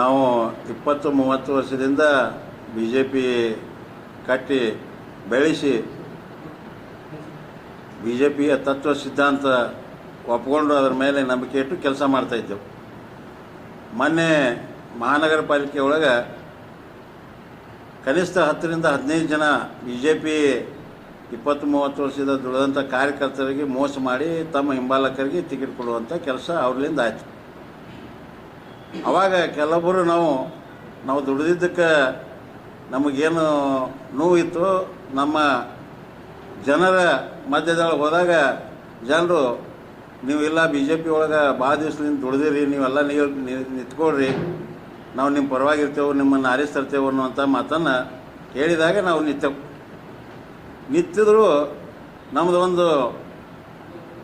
ನಾವು ಇಪ್ಪತ್ತು ಮೂವತ್ತು ವರ್ಷದಿಂದ ಬಿ ಜೆ ಪಿ ಕಟ್ಟಿ ಬೆಳೆಸಿ ಬಿ ಜೆ ಪಿಯ ತತ್ವ ಸಿದ್ಧಾಂತ ಒಪ್ಕೊಂಡು ಅದರ ಮೇಲೆ ನಂಬಿಕೆ ಇಟ್ಟು ಕೆಲಸ ಮಾಡ್ತಾಯಿದ್ದೆವು ಮೊನ್ನೆ ಮಹಾನಗರ ಪಾಲಿಕೆ ಒಳಗೆ ಕನಿಷ್ಠ ಹತ್ತರಿಂದ ಹದಿನೈದು ಜನ ಬಿ ಜೆ ಪಿ ಇಪ್ಪತ್ತು ಮೂವತ್ತು ವರ್ಷದ ದುಡಿದಂಥ ಕಾರ್ಯಕರ್ತರಿಗೆ ಮೋಸ ಮಾಡಿ ತಮ್ಮ ಹಿಂಬಾಲಕರಿಗೆ ಟಿಕೆಟ್ ಕೊಡುವಂಥ ಕೆಲಸ ಅವ್ರಲಿಂದ ಆಯಿತು. ಅವಾಗ ಕೆಲವೊಬ್ಬರು ನಾವು ನಾವು ದುಡಿದಿದ್ದಕ್ಕೆ ನಮಗೇನು ನೋವಿತ್ತು ನಮ್ಮ ಜನರ ಮಧ್ಯದೊಳಗೆ ಹೋದಾಗ ಜನರು ನೀವು ಇಲ್ಲ ಬಿ ಜೆ ಪಿ ಒಳಗೆ ಭಾಳ ದಿವ್ಸದಿಂದ ದುಡ್ದಿರಿ, ನೀವೆಲ್ಲ ನೀವು ನಿಂತ್ಕೊಳ್ರಿ, ನಾವು ನಿಮ್ಮ ಪರವಾಗಿರ್ತೇವೆ, ನಿಮ್ಮನ್ನು ಆರಿಸ್ತರ್ತೇವೆ ಅನ್ನುವಂಥ ಮಾತನ್ನು ಹೇಳಿದಾಗ ನಾವು ನಿತ್ತೆವು ನಿಂತಿದ್ರು ನಮ್ಮದು ಒಂದು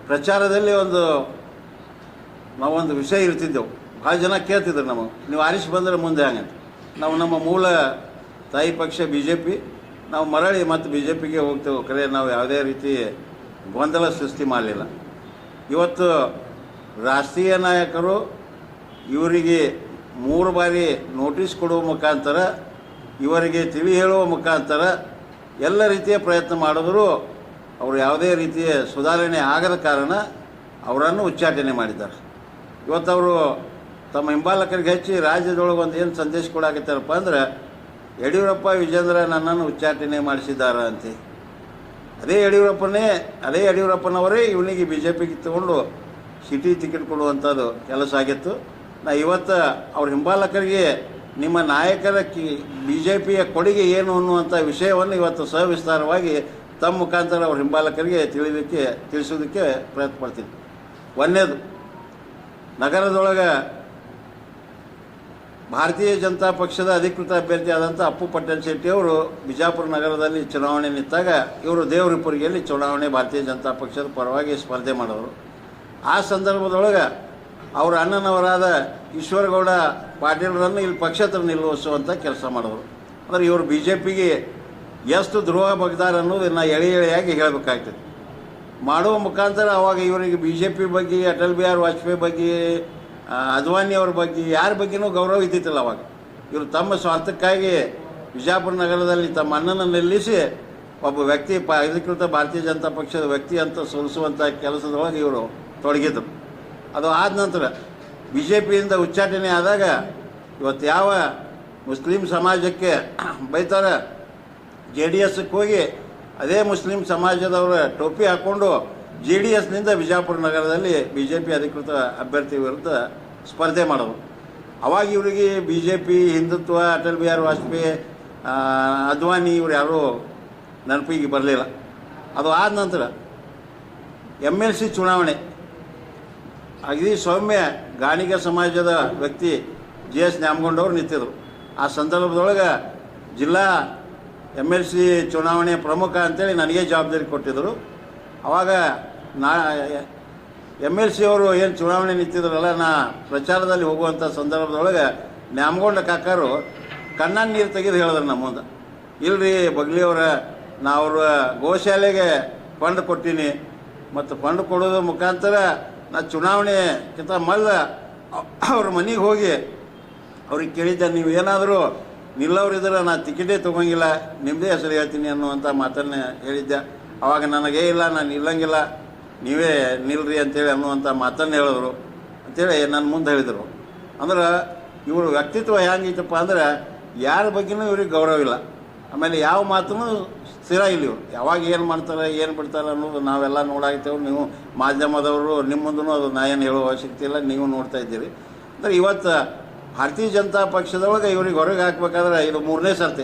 ಪ್ರಚಾರದಲ್ಲಿ ಒಂದು, ನಾವೊಂದು ವಿಷಯ ಇರ್ತಿದ್ದೆವು. ಭಾಳ ಜನ ಕೇಳ್ತಿದ್ರು ನಮಗೆ. ನೀವು ಆರಿಸಿ ಬಂದರೆ ಮುಂದೆ ಹಂಗಂತ. ನಾವು ನಮ್ಮ ಮೂಲ ತಾಯಿ ಪಕ್ಷ ಬಿ ಜೆ ಪಿ ನಾವು ಮರಳಿ ಮತ್ತು ಬಿ ಜೆ ಪಿಗೆ ಹೋಗ್ತೇವೆ. ಕರೆ ನಾವು ಯಾವುದೇ ರೀತಿ ಗೊಂದಲ ಸೃಷ್ಟಿ ಮಾಡಲಿಲ್ಲ. ಇವತ್ತು ರಾಷ್ಟ್ರೀಯ ನಾಯಕರು ಇವರಿಗೆ ಮೂರು ಬಾರಿ ನೋಟಿಸ್ ಕೊಡುವ ಮುಖಾಂತರ, ಇವರಿಗೆ ತಿಳಿ ಹೇಳುವ ಮುಖಾಂತರ ಎಲ್ಲ ರೀತಿಯ ಪ್ರಯತ್ನ ಮಾಡಿದ್ರು. ಅವರು ಯಾವುದೇ ರೀತಿಯ ಸುಧಾರಣೆ ಆಗದ ಕಾರಣ ಅವರನ್ನು ಉಚ್ಚಾಟನೆ ಮಾಡಿದ್ದಾರೆ. ಇವತ್ತು ಅವರು ತಮ್ಮ ಹಿಂಬಾಲಕರಿಗೆ ಹಚ್ಚಿ ರಾಜ್ಯದೊಳಗೆ ಒಂದು ಏನು ಸಂದೇಶ ಕೊಡಾಕತ್ತಾರಪ್ಪ ಅಂದ್ರೆ, ಯಡಿಯೂರಪ್ಪ ವಿಜೇಂದ್ರ ನನ್ನನ್ನು ಉಚ್ಚಾಟನೆ ಮಾಡಿಸಿದ್ದಾರೆ ಅಂತ. ಅದೇ ಯಡಿಯೂರಪ್ಪನೇ, ಅದೇ ಯಡಿಯೂರಪ್ಪನವರೇ ಇವನಿಗೆ ಬಿ ಜೆ ಪಿಗೆ ತಗೊಂಡು ಸಿಟಿ ಟಿಕೆಟ್ ಕೊಡುವಂಥದ್ದು ಕೆಲಸ ಆಗಿತ್ತು. ನಾ ಇವತ್ತು ಅವ್ರ ಹಿಂಬಾಲಕರಿಗೆ ನಿಮ್ಮ ನಾಯಕರ ಕಿ ಬಿ ಜೆ ಪಿಯ ಕೊಡುಗೆ ಏನು ಅನ್ನುವಂಥ ವಿಷಯವನ್ನು ಇವತ್ತು ಸವಿಸ್ತಾರವಾಗಿ ತಮ್ಮ ಮುಖಾಂತರ ಅವ್ರ ಹಿಂಬಾಲಕರಿಗೆ ತಿಳಿದಕ್ಕೆ ತಿಳಿಸೋದಕ್ಕೆ ಪ್ರಯತ್ನ ಪಡ್ತೀನಿ. ಒಂದೇದು ನಗರದೊಳಗೆ ಭಾರತೀಯ ಜನತಾ ಪಕ್ಷದ ಅಧಿಕೃತ ಅಭ್ಯರ್ಥಿ ಆದಂಥ ಅಪ್ಪು ಪಟ್ಟಣ ಶೆಟ್ಟಿ ಅವರು ಬಿಜಾಪುರ ನಗರದಲ್ಲಿ ಚುನಾವಣೆ ನಿಂತಾಗ ಇವರು ದೇವರಿಪುರಿಯಲ್ಲಿ ಚುನಾವಣೆ ಭಾರತೀಯ ಜನತಾ ಪಕ್ಷದ ಪರವಾಗಿ ಸ್ಪರ್ಧೆ ಮಾಡಿದರು. ಆ ಸಂದರ್ಭದೊಳಗೆ ಅವರ ಅಣ್ಣನವರಾದ ಈಶ್ವರಗೌಡ ಪಾಟೀಲರನ್ನು ಇಲ್ಲಿ ಪಕ್ಷೇತರ ನಿಲ್ಲಿಸುವಂಥ ಕೆಲಸ ಮಾಡಿದರು. ಅಂದರೆ ಇವರು ಬಿ ಜೆ ಪಿಗೆ ಎಷ್ಟು ದ್ರೋಹ ಬಗ್ದಾರ ಅನ್ನೋದನ್ನು ಎಳೆ ಎಳೆಯಾಗಿ ಹೇಳಬೇಕಾಗ್ತದೆ. ಮಾಡುವ ಮುಖಾಂತರ ಅವಾಗ ಇವರಿಗೆ ಬಿ ಜೆ ಪಿ ಬಗ್ಗೆ, ಅಟಲ್ ಬಿಹಾರಿ ವಾಜಪೇಯಿ ಬಗ್ಗೆ ಆ, ಅದ್ವಾನಿ ಅವ್ರ ಬಗ್ಗೆ ಯಾರ ಬಗ್ಗೆನೂ ಗೌರವ ಇದ್ದಿತ್ತಿಲ್ಲ ಅವಾಗ. ಇವರು ತಮ್ಮ ಸ್ವಾರ್ಥಕ್ಕಾಗಿ ಬಿಜಾಪುರ ನಗರದಲ್ಲಿ ತಮ್ಮ ಅಣ್ಣನ ನಿಲ್ಲಿಸಿ ಒಬ್ಬ ವ್ಯಕ್ತಿ ಪ ಅಧಿಕೃತ ಭಾರತೀಯ ಜನತಾ ಪಕ್ಷದ ವ್ಯಕ್ತಿ ಅಂತ ಸೋಲಿಸುವಂಥ ಕೆಲಸದೊಳಗೆ ಇವರು ತೊಡಗಿದ್ರು. ಅದು ಆದ ನಂತರ ಬಿ ಜೆ ಪಿಯಿಂದ ಉಚ್ಚಾಟನೆ ಆದಾಗ ಇವತ್ತು ಯಾವ ಮುಸ್ಲಿಂ ಸಮಾಜಕ್ಕೆ ಬೈತಾರೆ? ಜೆ ಡಿ ಎಸ್ಗೆ ಹೋಗಿ ಅದೇ ಮುಸ್ಲಿಂ ಸಮಾಜದವರ ಟೋಪಿ ಹಾಕ್ಕೊಂಡು ಜೆ ಡಿ ಎಸ್ನಿಂದ ಬಿಜಾಪುರ ನಗರದಲ್ಲಿ ಬಿ ಜೆ ಪಿ ಅಧಿಕೃತ ಅಭ್ಯರ್ಥಿ ವಿರುದ್ಧ ಸ್ಪರ್ಧೆ ಮಾಡೋರು. ಅವಾಗ ಇವರಿಗೆ B J P Hindutva, Atal Bihari Vajpayee Advani ಇವ್ರು ಯಾರೂ ನೆನಪಿಗೆ ಬರಲಿಲ್ಲ. ಅದು ಆದ ನಂತರ ಎಂ ಎಲ್ ಸಿ ಚುನಾವಣೆ. ಅಗದಿ ಸೌಮ್ಯ ಗಾಣಿಗ ಸಮಾಜದ ವ್ಯಕ್ತಿ ಜಿ ಎಸ್ ನ್ಯಾಮಗೊಂಡವರು ನಿಂತಿದ್ರು. ಆ ಸಂದರ್ಭದೊಳಗೆ ಜಿಲ್ಲಾ ಎಂ ಎಲ್ ಸಿ ಚುನಾವಣೆ ಪ್ರಮುಖ ಅಂತೇಳಿ ನನಗೆ ಜವಾಬ್ದಾರಿ ಕೊಟ್ಟಿದ್ದರು ಅವಾಗ ನಾ ಎಂ ಎಲ್ ಸಿ ಅವರು ಏನು ಚುನಾವಣೆ ನಿಂತಿದ್ರಲ್ಲ, ನಾ ಪ್ರಚಾರದಲ್ಲಿ ಹೋಗುವಂಥ ಸಂದರ್ಭದೊಳಗೆ ನ್ಯಾಮಗೊಂಡ ಕಾಕರು ಕಣ್ಣಾಗ ನೀರು ತೆಗೆದು ಹೇಳಿದ್ರು ನಮ್ಮ ಮುಂದೆ. ಇಲ್ರಿ ಬಗ್ಲಿಯವರ ನಾ ಅವ್ರ ಗೋಶಾಲೆಗೆ ಫಂಡ್ ಕೊಟ್ಟೀನಿ. ಮತ್ತು ಫಂಡ್ ಕೊಡೋದ್ರ ಮುಖಾಂತರ ನಾ ಚುನಾವಣೆಗಿಂತ ಮಲ್ಲ ಅವ್ರ ಮನೆಗೆ ಹೋಗಿ ಅವ್ರಿಗೆ ಕೇಳಿದ್ದೆ, ನೀವು ಏನಾದರೂ ನಿಲ್ಲವ್ರಿದ್ರೆ ನಾ ಟಿಕೆಟೇ ತೊಗೊಂಗಿಲ್ಲ ನಿಮ್ಮದೇ ಹೆಸರು ಹೇಳ್ತೀನಿ ಅನ್ನುವಂಥ ಮಾತನ್ನೇ ಹೇಳಿದ್ದೆ. ಅವಾಗ ನನಗೇ ಇಲ್ಲ, ನಾನು ನಿಲ್ಲಂಗಿಲ್ಲ. ನೀವೇ ನಿಲ್ರಿ ಅಂತೇಳಿ ಅನ್ನುವಂಥ ಮಾತನ್ನು ಹೇಳಿದ್ರು. ಅಂತೇಳಿ ನನ್ನ ಮುಂದೆ ಹೇಳಿದರು. ಅಂದ್ರೆ ಇವರು ವ್ಯಕ್ತಿತ್ವ ಹೆಂಗಿತ್ತಪ್ಪ ಅಂದ್ರೆ ಯಾರ ಬಗ್ಗೆನೂ ಇವ್ರಿಗೆ ಗೌರವ ಇಲ್ಲ. ಆಮೇಲೆ ಯಾವ ಮಾತನ್ನು ಸ್ಥಿರ ಇಲ್ಲ ಇವರು. ಯಾವಾಗ ಏನು ಮಾಡ್ತಾರೆ, ಏನು ಬಿಡ್ತಾರೆ ಅನ್ನೋದು ನಾವೆಲ್ಲ ನೋಡಾಗ್ತೇವೆ ನೀವು ಮಾಧ್ಯಮದವರು ನಿಮ್ಮ ಮುಂದೂ ಅದು ನಾ ಏನು ಹೇಳುವ ಅವಶ್ಯಕತೆ ಇಲ್ಲ. ನೀವು ನೋಡ್ತಾ ಇದ್ದೀರಿ. ಅಂದ್ರೆ ಇವತ್ತು ಭಾರತೀಯ ಜನತಾ ಪಕ್ಷದೊಳಗೆ ಇವ್ರಿಗೆ ಹೊರಗೆ ಹಾಕ್ಬೇಕಾದ್ರೆ ಇದು ಮೂರನೇ ಸರ್ತಿ.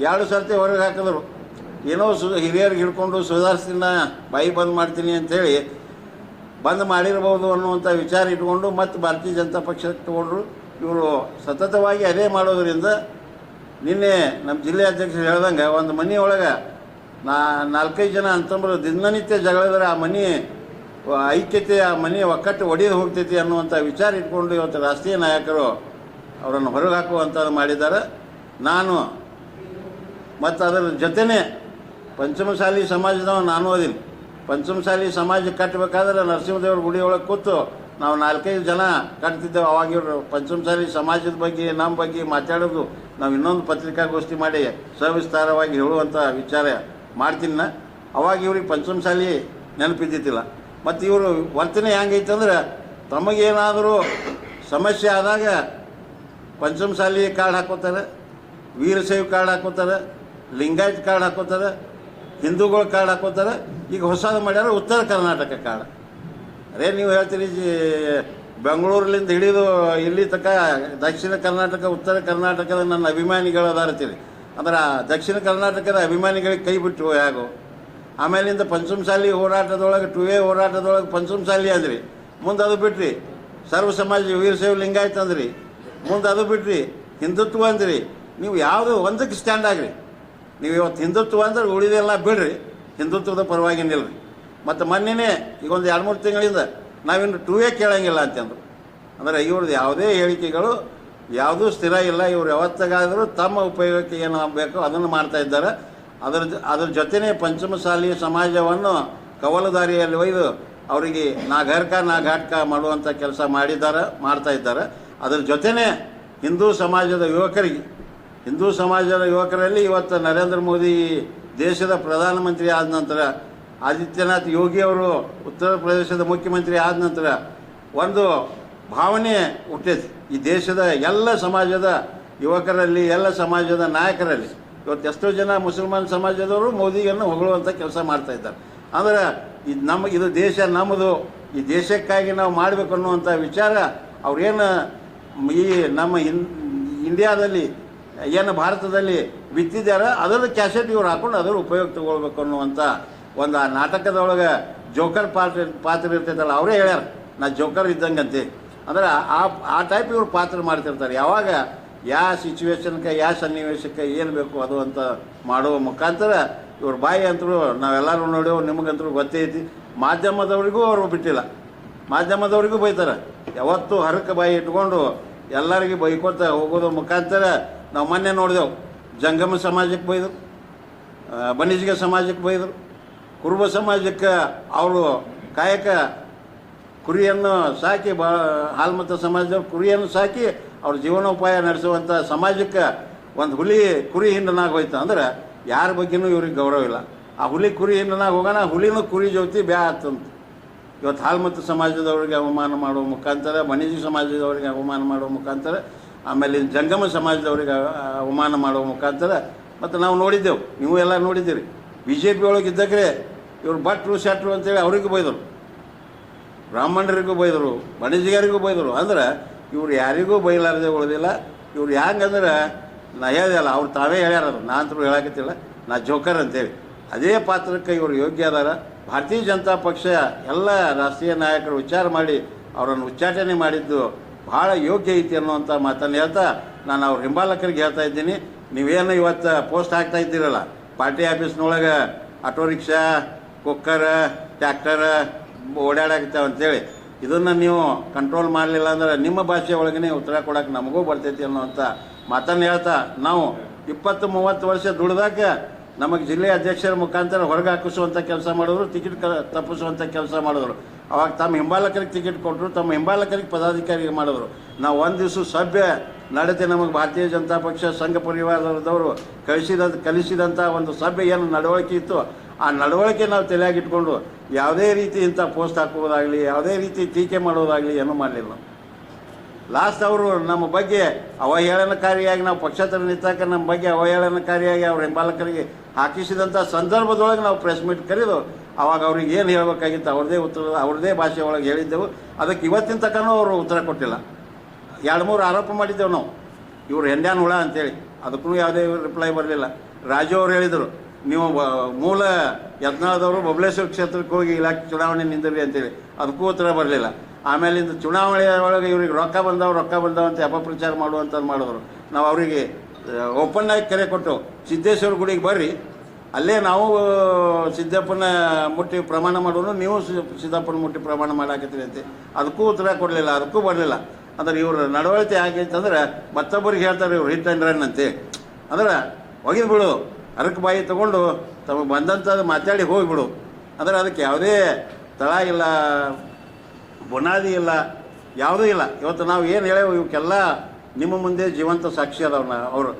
ಎರಡು ಸರ್ತಿ ಹೊರಗೆ ಹಾಕಿದ್ರು. ಏನೋ ಸು, ಹಿರಿಯರಿಗೆ ಹಿಡ್ಕೊಂಡು ಸುಧಾರಿಸ್ತೀನ ಬಾಯಿ ಬಂದ್ ಮಾಡ್ತೀನಿ ಅಂಥೇಳಿ ಬಂದ್ ಮಾಡಿರ್ಬೋದು ಅನ್ನುವಂಥ ವಿಚಾರ ಇಟ್ಕೊಂಡು ಮತ್ತು ಭಾರತೀಯ ಜನತಾ ಪಕ್ಷಕ್ಕೆ ತಗೊಂಡ್ರು. ಇವರು ಸತತವಾಗಿ ಅದೇ ಮಾಡೋದರಿಂದ ನಿನ್ನೆ ನಮ್ಮ ಜಿಲ್ಲೆ ಅಧ್ಯಕ್ಷರು ಹೇಳ್ದಂಗೆ ಒಂದು ಮನೆಯೊಳಗೆ ನಾ, ನಾಲ್ಕೈದು ಜನ ಅಂತಂದ್ರೆ ದಿನನಿತ್ಯ ಜಗಳಿದ್ರೆ ಆ ಮನೆ, ಐಕ್ಯತೆ, ಆ ಮನೆ ಒಕ್ಕಟ್ಟು ಒಡೆದು ಹೋಗ್ತೈತಿ ಅನ್ನುವಂಥ ವಿಚಾರ ಇಟ್ಕೊಂಡು ಇವತ್ತು ರಾಷ್ಟ್ರೀಯ ನಾಯಕರು ಅವರನ್ನು ಹೊರಗೆ ಹಾಕುವಂಥದ್ದು ಮಾಡಿದ್ದಾರೆ. ನಾನು ಮತ್ತು ಅದರ ಜೊತೆನೇ ಪಂಚಮಸಾಲಿ ಸಮಾಜದವ ನಾನು ಓದಿನಿ ಪಂಚಮಸಾಲಿ ಸಮಾಜ ಕಟ್ಟಬೇಕಾದ್ರೆ ನರಸಿಂಹದೇವ್ರ ಗುಡಿ ಒಳಗೆ ಕೂತು ನಾವು ನಾಲ್ಕೈದು ಜನ ಕಟ್ತಿದ್ದೇವೆ. ಅವಾಗ ಇವರು ಪಂಚಮಸಾಲಿ ಸಮಾಜದ ಬಗ್ಗೆ ನಮ್ಮ ಬಗ್ಗೆ ಮಾತಾಡೋದು ನಾವು ಇನ್ನೊಂದು ಪತ್ರಿಕಾಗೋಷ್ಠಿ ಮಾಡಿ ಸವಿಸ್ತಾರವಾಗಿ ಹೇಳುವಂಥ ವಿಚಾರ ಮಾಡ್ತೀನಿ. ಅವಾಗ ಇವ್ರಿಗೆ ಪಂಚಮಸಾಲಿ ನೆನಪಿದ್ದಿತ್ತಿಲ್ಲ ಮತ್ತು ಇವರು ವರ್ತನೆ ಹೆಂಗೈತಂದ್ರೆ ತಮಗೇನಾದರೂ ಸಮಸ್ಯೆ ಆದಾಗ ಪಂಚಮಸಾಲಿ ಕಾರ್ಡ್ ಹಾಕೋತಾರೆ, ವೀರಶೈವ ಕಾರ್ಡ್ ಹಾಕೋತಾರೆ, ಲಿಂಗಾಯತ್ ಕಾರ್ಡ್ ಹಾಕೋತಾರೆ ಹಿಂದೂಗಳ ಕಾರ್ಡ್ ಹಾಕೋತಾರೆ, ಈಗ ಹೊಸದು ಮಾಡ್ಯಾರ ಉತ್ತರ ಕರ್ನಾಟಕ ಕಾರ್ಡ್ ಅದೇ ನೀವು ಹೇಳ್ತೀರಿ ಬೆಂಗಳೂರಿನಿಂದ ಹಿಡಿದು ಇಲ್ಲಿ ತನಕ ದಕ್ಷಿಣ ಕರ್ನಾಟಕ, ಉತ್ತರ ಕರ್ನಾಟಕದ ನನ್ನ ಅಭಿಮಾನಿಗಳು ಅದಾರತೀರಿ ಅಂದ್ರೆ ದಕ್ಷಿಣ ಕರ್ನಾಟಕದ ಅಭಿಮಾನಿಗಳಿಗೆ ಕೈ ಬಿಟ್ಟು ಹೇಗೋ ಆಮೇಲಿಂದ ಪಂಚಮಸಾಲಿ ಹೋರಾಟದೊಳಗೆ ಟು ಎ ಹೋರಾಟದೊಳಗೆ ಪಂಚಮಸಾಲಿ ಅಂದ್ರಿ ಮುಂದೆ ಅದು ಬಿಟ್ರಿ, ಸರ್ವ ಸಮಾಜ ವೀರಶೈವ ಲಿಂಗಾಯತ್ ಅಂದ್ರಿ. ಮುಂದೆ ಅದು ಬಿಟ್ರಿ, ಹಿಂದುತ್ವ ಅಂದ್ರಿ. ನೀವು ಯಾವುದು ಒಂದಕ್ಕೆ ಸ್ಟ್ಯಾಂಡ್ ಆಗ್ರಿ. ನೀವು ಇವತ್ತು ಹಿಂದುತ್ವ ಅಂದ್ರೆ ಉಳಿದೆಲ್ಲ ಬಿಡ್ರಿ. ಹಿಂದುತ್ವದ ಪರವಾಗಿ ನಿಲ್ರಿ ಮತ್ತು ಮೊನ್ನೆನೇ, ಈಗ ಒಂದು ಎರಡು ಮೂರು ತಿಂಗಳಿಂದ ನಾವಿನ್ನು ಟೂ ಎ ಕೇಳಂಗಿಲ್ಲ ಅಂತಂದ್ರು. ಅಂದರೆ ಇವ್ರದ್ದು ಯಾವುದೇ ಹೇಳಿಕೆಗಳು ಯಾವುದೂ ಸ್ಥಿರ ಇಲ್ಲ. ಇವ್ರು ಯಾವತ್ತಾಗಾದರೂ ತಮ್ಮ ಉಪಯೋಗಕ್ಕೆ ಏನು ಆಗಬೇಕು ಅದನ್ನು ಮಾಡ್ತಾ ಇದ್ದಾರೆ. ಅದರ ಅದ್ರ ಜೊತೆನೇ ಪಂಚಮಸಾಲಿ ಸಮಾಜವನ್ನು ಕವಲುದಾರಿಯಲ್ಲಿ ಒಯ್ದು ಅವರಿಗೆ ನಾ ಘರ್ಕ, ನಾ ಘಾಟ್ಕ ಮಾಡುವಂಥ ಕೆಲಸ ಮಾಡಿದ್ದಾರೆ, ಮಾಡ್ತಾ ಇದ್ದಾರೆ. ಅದರ ಜೊತೆನೇ ಹಿಂದೂ ಸಮಾಜದ ಯುವಕರಿಗೆ ಹಿಂದೂ ಸಮಾಜದ ಯುವಕರಲ್ಲಿ ಇವತ್ತು ನರೇಂದ್ರ ಮೋದಿ ದೇಶದ ಪ್ರಧಾನಮಂತ್ರಿ ಆದ ನಂತರ, ಆದಿತ್ಯನಾಥ್ ಯೋಗಿ ಅವರು ಉತ್ತರ ಪ್ರದೇಶದ ಮುಖ್ಯಮಂತ್ರಿ ಆದ ನಂತರ ಒಂದು ಭಾವನೆ ಹುಟ್ಟೈತಿ ಈ ದೇಶದ ಎಲ್ಲ ಸಮಾಜದ ಯುವಕರಲ್ಲಿ, ಎಲ್ಲ ಸಮಾಜದ ನಾಯಕರಲ್ಲಿ, ಇವತ್ತು ಎಷ್ಟೋ ಜನ ಮುಸಲ್ಮಾನ್ ಸಮಾಜದವರು ಮೋದಿಯನ್ನು ಹೊಗಳುವಂಥ ಕೆಲಸ ಮಾಡ್ತಾ ಇದ್ದಾರೆ. ಅಂದರೆ ಇದು ನಮ್ಮ, ಇದು ದೇಶ ನಮ್ಮದು, ಈ ದೇಶಕ್ಕಾಗಿ ನಾವು ಮಾಡಬೇಕು ಅನ್ನುವಂಥ ವಿಚಾರ ಅವ್ರೇನು ಈ ನಮ್ಮ ಇಂಡಿಯಾದಲ್ಲಿ ಏನು ಭಾರತದಲ್ಲಿ ಬಿತ್ತಿದ್ದಾರ ಅದರ ಕ್ಯಾಸೆಟ್ ಇವ್ರು ಹಾಕೊಂಡು ಅದರ ಉಪಯೋಗ ತಗೊಳ್ಬೇಕು ಅನ್ನುವಂಥ ಒಂದು ಆ ನಾಟಕದೊಳಗೆ ಜೋಕರ್ ಪಾತ್ರ ಪಾತ್ರ ಇರ್ತೈತಲ್ಲ, ಅವರೇ ಹೇಳ್ಯಾರ, ನಾ ಜೋಕರ್ ಇದ್ದಂಗಂತೆ. ಅಂದ್ರೆ ಆ ಆ ಟೈಪ್ ಇವ್ರು ಪಾತ್ರ ಮಾಡ್ತಿರ್ತಾರೆ. ಯಾವಾಗ ಯಾವ ಸಿಚುವೇಶನ್ಗೆ ಯಾವ ಸನ್ನಿವೇಶಕ್ಕೆ ಏನು ಬೇಕು ಅದು ಅಂತ ಮಾಡುವ ಮುಖಾಂತರ ಇವ್ರ ಬಾಯಿ ಅಂತರೂ ನಾವೆಲ್ಲರೂ ನೋಡೇವು ನಿಮಗಂತರೂ ಗೊತ್ತೇ ಐತಿ. ಮಾಧ್ಯಮದವ್ರಿಗೂ ಅವರು ಬಿಟ್ಟಿಲ್ಲ. ಮಾಧ್ಯಮದವ್ರಿಗೂ ಬೈತಾರೆ. ಯಾವತ್ತೂ ಹರಕ ಬಾಯಿ ಇಟ್ಕೊಂಡು ಎಲ್ಲರಿಗೂ ಬೈಕೊತ ಹೋಗೋದು ಮುಖಾಂತರ ನಾವು ಮೊನ್ನೆ ನೋಡಿದೆವು. ಜಂಗಮ ಸಮಾಜಕ್ಕೆ ಬೈದರು ಬನಿಜಿಗ ಸಮಾಜಕ್ಕೆ ಬೈದರು. ಕುರುಬ ಸಮಾಜಕ್ಕೆ ಅವರು ಕಾಯಕ ಕುರಿಯನ್ನು ಸಾಕಿ, ಬಾ, ಹಾಲ್ಮತ ಸಮಾಜದವ್ರು ಕುರಿಯನ್ನು ಸಾಕಿ ಅವ್ರ ಜೀವನೋಪಾಯ ನಡೆಸುವಂಥ ಸಮಾಜಕ್ಕೆ ಒಂದು ಹುಲಿ ಕುರಿ ಹಿಂಡನಾಗ ಹೋಯ್ತು. ಅಂದ್ರೆ ಯಾರ ಬಗ್ಗೆನೂ ಇವ್ರಿಗೆ ಗೌರವ ಇಲ್ಲ. ಆ ಹುಲಿ ಕುರಿ ಹಿಂಡನಾಗ ಹೋಗೋಣ, ಹುಲಿನೂ ಕುರಿ ಜೊತೆ ಬ್ಯಾ ಆತಂತ. ಇವತ್ತು ಹಾಲ್ಮತ ಸಮಾಜದವ್ರಿಗೆ ಅವಮಾನ ಮಾಡುವ ಮುಖಾಂತರ ಬಣಿಜಿ ಸಮಾಜದವರಿಗೆ ಅವಮಾನ ಮಾಡುವ ಮುಖಾಂತರ ಆಮೇಲೆ ಜಂಗಮ ಸಮಾಜದವರಿಗೆ ಅವಮಾನ ಮಾಡುವ ಮುಖಾಂತರ ಮತ್ತು ನಾವು ನೋಡಿದ್ದೆವು. ನೀವು ಎಲ್ಲ ನೋಡಿದ್ದೀರಿ. ಬಿ ಜೆ ಪಿ ಒಳಗೆ ಇದ್ದಕ್ರೆ ಇವರು ಭಟ್ರು ಶೆಟ್ರು ಅಂತೇಳಿ ಅವರಿಗೂ ಬೈದರು. ಬ್ರಾಹ್ಮಣರಿಗೂ ಬೈದರು ಬಣಿಜಿಗರಿಗೂ ಬೈದರು. ಅಂದ್ರೆ ಇವ್ರು ಯಾರಿಗೂ ಬೈಲಾರದೆ ಉಳಿದಿಲ್ಲ. ಇವ್ರು ಹೆಂಗಂದ್ರೆ ನಾ ಹೇಳಿದೆಲ್ಲ ಅವ್ರು ತಾವೇ ಹೇಳ್ಯಾರ ಅದು ನಾ ಅಂತೂ ಹೇಳಕತ್ತಿಲ್ಲ. ನಾ ಜೋಕರ್ ಅಂತೇಳಿ. ಅದೇ ಪಾತ್ರಕ್ಕೆ ಇವರು ಯೋಗ್ಯ ಅದಾರ. ಭಾರತೀಯ ಜನತಾ ಪಕ್ಷ ಎಲ್ಲ ರಾಷ್ಟ್ರೀಯ ನಾಯಕರು ವಿಚಾರ ಮಾಡಿ ಅವರನ್ನು ಉಚ್ಚಾಟನೆ ಮಾಡಿದ್ದು ಭಾಳ ಯೋಗ್ಯ ಐತಿ ಅನ್ನುವಂಥ ಮಾತನ್ನು ಹೇಳ್ತಾ ನಾನು ಅವ್ರ ಹಿಂಬಾಲಕರಿಗೆ ಹೇಳ್ತಾ ಇದ್ದೀನಿ. ನೀವೇನು ಇವತ್ತು ಪೋಸ್ಟ್ ಹಾಕ್ತಾ ಇದ್ದೀರಲ್ಲ, ಪಾರ್ಟಿ ಆಫೀಸ್ನೊಳಗೆ ಆಟೋ ರಿಕ್ಷಾ, ಕುಕ್ಕರ್, ಟ್ಯಾಕ್ಟರ್ ಓಡಾಡಕತ್ತಾವ ಅಂತೇಳಿ. ಇದನ್ನು ನೀವು ಕಂಟ್ರೋಲ್ ಮಾಡಲಿಲ್ಲ ಅಂದ್ರೆ ನಿಮ್ಮ ಭಾಷೆ ಒಳಗನೆ ಉತ್ತರ ಕೊಡೋಕೆ ನಮಗೂ ಬರ್ತೈತಿ ಅನ್ನೋಂಥ ಮಾತನ್ನು ಹೇಳ್ತಾ ನಾವು ಇಪ್ಪತ್ತು ಮೂವತ್ತು ವರ್ಷ ದುಡ್ದಾಕ ನಮಗೆ ಜಿಲ್ಲೆ ಅಧ್ಯಕ್ಷರ ಮುಖಾಂತರ ಹೊರಗೆ ಹಾಕಿಸುವಂಥ ಕೆಲಸ ಮಾಡಿದ್ರು ಟಿಕೆಟ್ ಕ ತಪ್ಪಿಸುವಂಥ ಕೆಲಸ ಮಾಡಿದ್ರು ಅವಾಗ ತಮ್ಮ ಹಿಂಬಾಲಕರಿಗೆ ಟಿಕೆಟ್ ಕೊಟ್ಟರು, ತಮ್ಮ ಹಿಂಬಾಲಕರಿಗೆ ಪದಾಧಿಕಾರಿ ಮಾಡಿದ್ರು ನಾವು ಒಂದು ದಿವಸ ಸಭ್ಯ ನಡತೆ ನಮಗೆ ಭಾರತೀಯ ಜನತಾ ಪಕ್ಷ, ಸಂಘ ಪರಿವಾರದವರು ಕಳಿಸಿದ ಕಲಿಸಿದಂಥ ಒಂದು ಸಭೆ ಏನು ನಡವಳಿಕೆ ಇತ್ತು, ಆ ನಡವಳಿಕೆ ನಾವು ತಲೆಯಾಗಿಟ್ಕೊಂಡು ಯಾವುದೇ ರೀತಿ ಇಂಥ ಪೋಸ್ಟ್ ಹಾಕುವುದಾಗಲಿ, ಯಾವುದೇ ರೀತಿ ಟೀಕೆ ಮಾಡೋದಾಗಲಿ ಏನೂ ಮಾಡಲಿಲ್ಲ. ಲಾಸ್ಟ್ ಅವರು ನಮ್ಮ ಬಗ್ಗೆ ಅವಹೇಳನಕಾರಿಯಾಗಿ ನಾವು ಪಕ್ಷೇತರ ನಿಂತಾಕ ನಮ್ಮ ಬಗ್ಗೆ ಅವಹೇಳನಕಾರಿಯಾಗಿ ಅವ್ರ ಹಿಂಬಾಲಕರಿಗೆ ಹಾಕಿಸಿದಂಥ ಸಂದರ್ಭದೊಳಗೆ ನಾವು ಪ್ರೆಸ್ ಮೀಟ್ ಕರೆದು ಅವಾಗ ಅವ್ರಿಗೆ ಏನು ಹೇಳಬೇಕಾಗಿತ್ತು ಅವ್ರದೇ ಉತ್ತರ ಅವ್ರದ್ದೇ ಭಾಷೆ ಒಳಗೆ ಹೇಳಿದ್ದೆವು. ಅದಕ್ಕೆ ಇವತ್ತಿನ ತನಕನೂ ಅವರು ಉತ್ತರ ಕೊಟ್ಟಿಲ್ಲ. ಎರಡು ಮೂರು ಆರೋಪ ಮಾಡಿದ್ದೆವು ನಾವು. ಇವರು ಹೆಂಡ್ಯಾನ್ ಹುಳ ಅಂತೇಳಿ. ಅದಕ್ಕೂ ಯಾವುದೇ ರಿಪ್ಲೈ ಬರಲಿಲ್ಲ. ರಾಜು ಅವರು ಹೇಳಿದರು, ನೀವು ಮೂಲ ಯತ್ನಾಳದವರು ಬಬಲೇಶ್ವರ ಕ್ಷೇತ್ರಕ್ಕೆ ಹೋಗಿ ಇಲಾಖೆ ಚುನಾವಣೆ ನಿಂದಿರಿ ಅಂತೇಳಿ. ಅದಕ್ಕೂ ಉತ್ತರ ಬರಲಿಲ್ಲ. ಆಮೇಲಿಂದ ಚುನಾವಣೆ ಒಳಗೆ ಇವ್ರಿಗೆ ರೊಕ್ಕ ಬಂದವು ರೊಕ್ಕ ಬಂದವು ಅಂತ ಅಪಪ್ರಚಾರ ಮಾಡುವಂಥದ್ದು ಮಾಡಿದ್ರು. ನಾವು ಅವರಿಗೆ ಓಪನ್ ಆಗಿ ಕರೆ ಕೊಟ್ಟು, ಸಿದ್ದೇಶ್ವರ ಗುಡಿಗೆ ಬರ್ರಿ. ಅಲ್ಲೇ ನಾವು ಸಿದ್ದಪ್ಪನ ಮುಟ್ಟಿ ಪ್ರಮಾಣ ಮಾಡೋನು, ನೀವು ಸಿದ್ದಪ್ಪನ ಮುಟ್ಟಿ ಪ್ರಮಾಣ ಮಾಡಾಕತ್ತೀರಿ ಅಂತ. ಅದಕ್ಕೂ ಉತ್ತರ ಕೊಡಲಿಲ್ಲ, ಅದಕ್ಕೂ ಬರಲಿಲ್ಲ. ಅಂದ್ರೆ ಇವ್ರ ನಡವಳಿಕೆ ಅಂತಂದ್ರೆ, ಮತ್ತೊಬ್ಬರಿಗೆ ಹೇಳ್ತಾರೆ ಇವ್ರು ಹಿಟ್ ರನ್ ಅಂದ್ರೆ, ಹೋಗಿದ್ ಬಿಡು. ಅರಕು ಬಾಯಿ ತಗೊಂಡು, ತಮಗೆ ಬಂದಂಥದ್ದು ಮಾತಾಡಿ ಹೋಗಿಬಿಡು. ಅಂದ್ರೆ ಅದಕ್ಕೆ ಯಾವುದೇ ತಳ ಇಲ್ಲ ಬುನಾದಿ ಇಲ್ಲ, ಯಾವುದೂ ಇಲ್ಲ. ಇವತ್ತು ನಾವು ಏನು ಹೇಳೇವು ಇವಕ್ಕೆಲ್ಲ ನಿಮ್ಮ ಮುಂದೆ ಜೀವಂತ ಸಾಕ್ಷಿ ಅದಾವ ಅವರು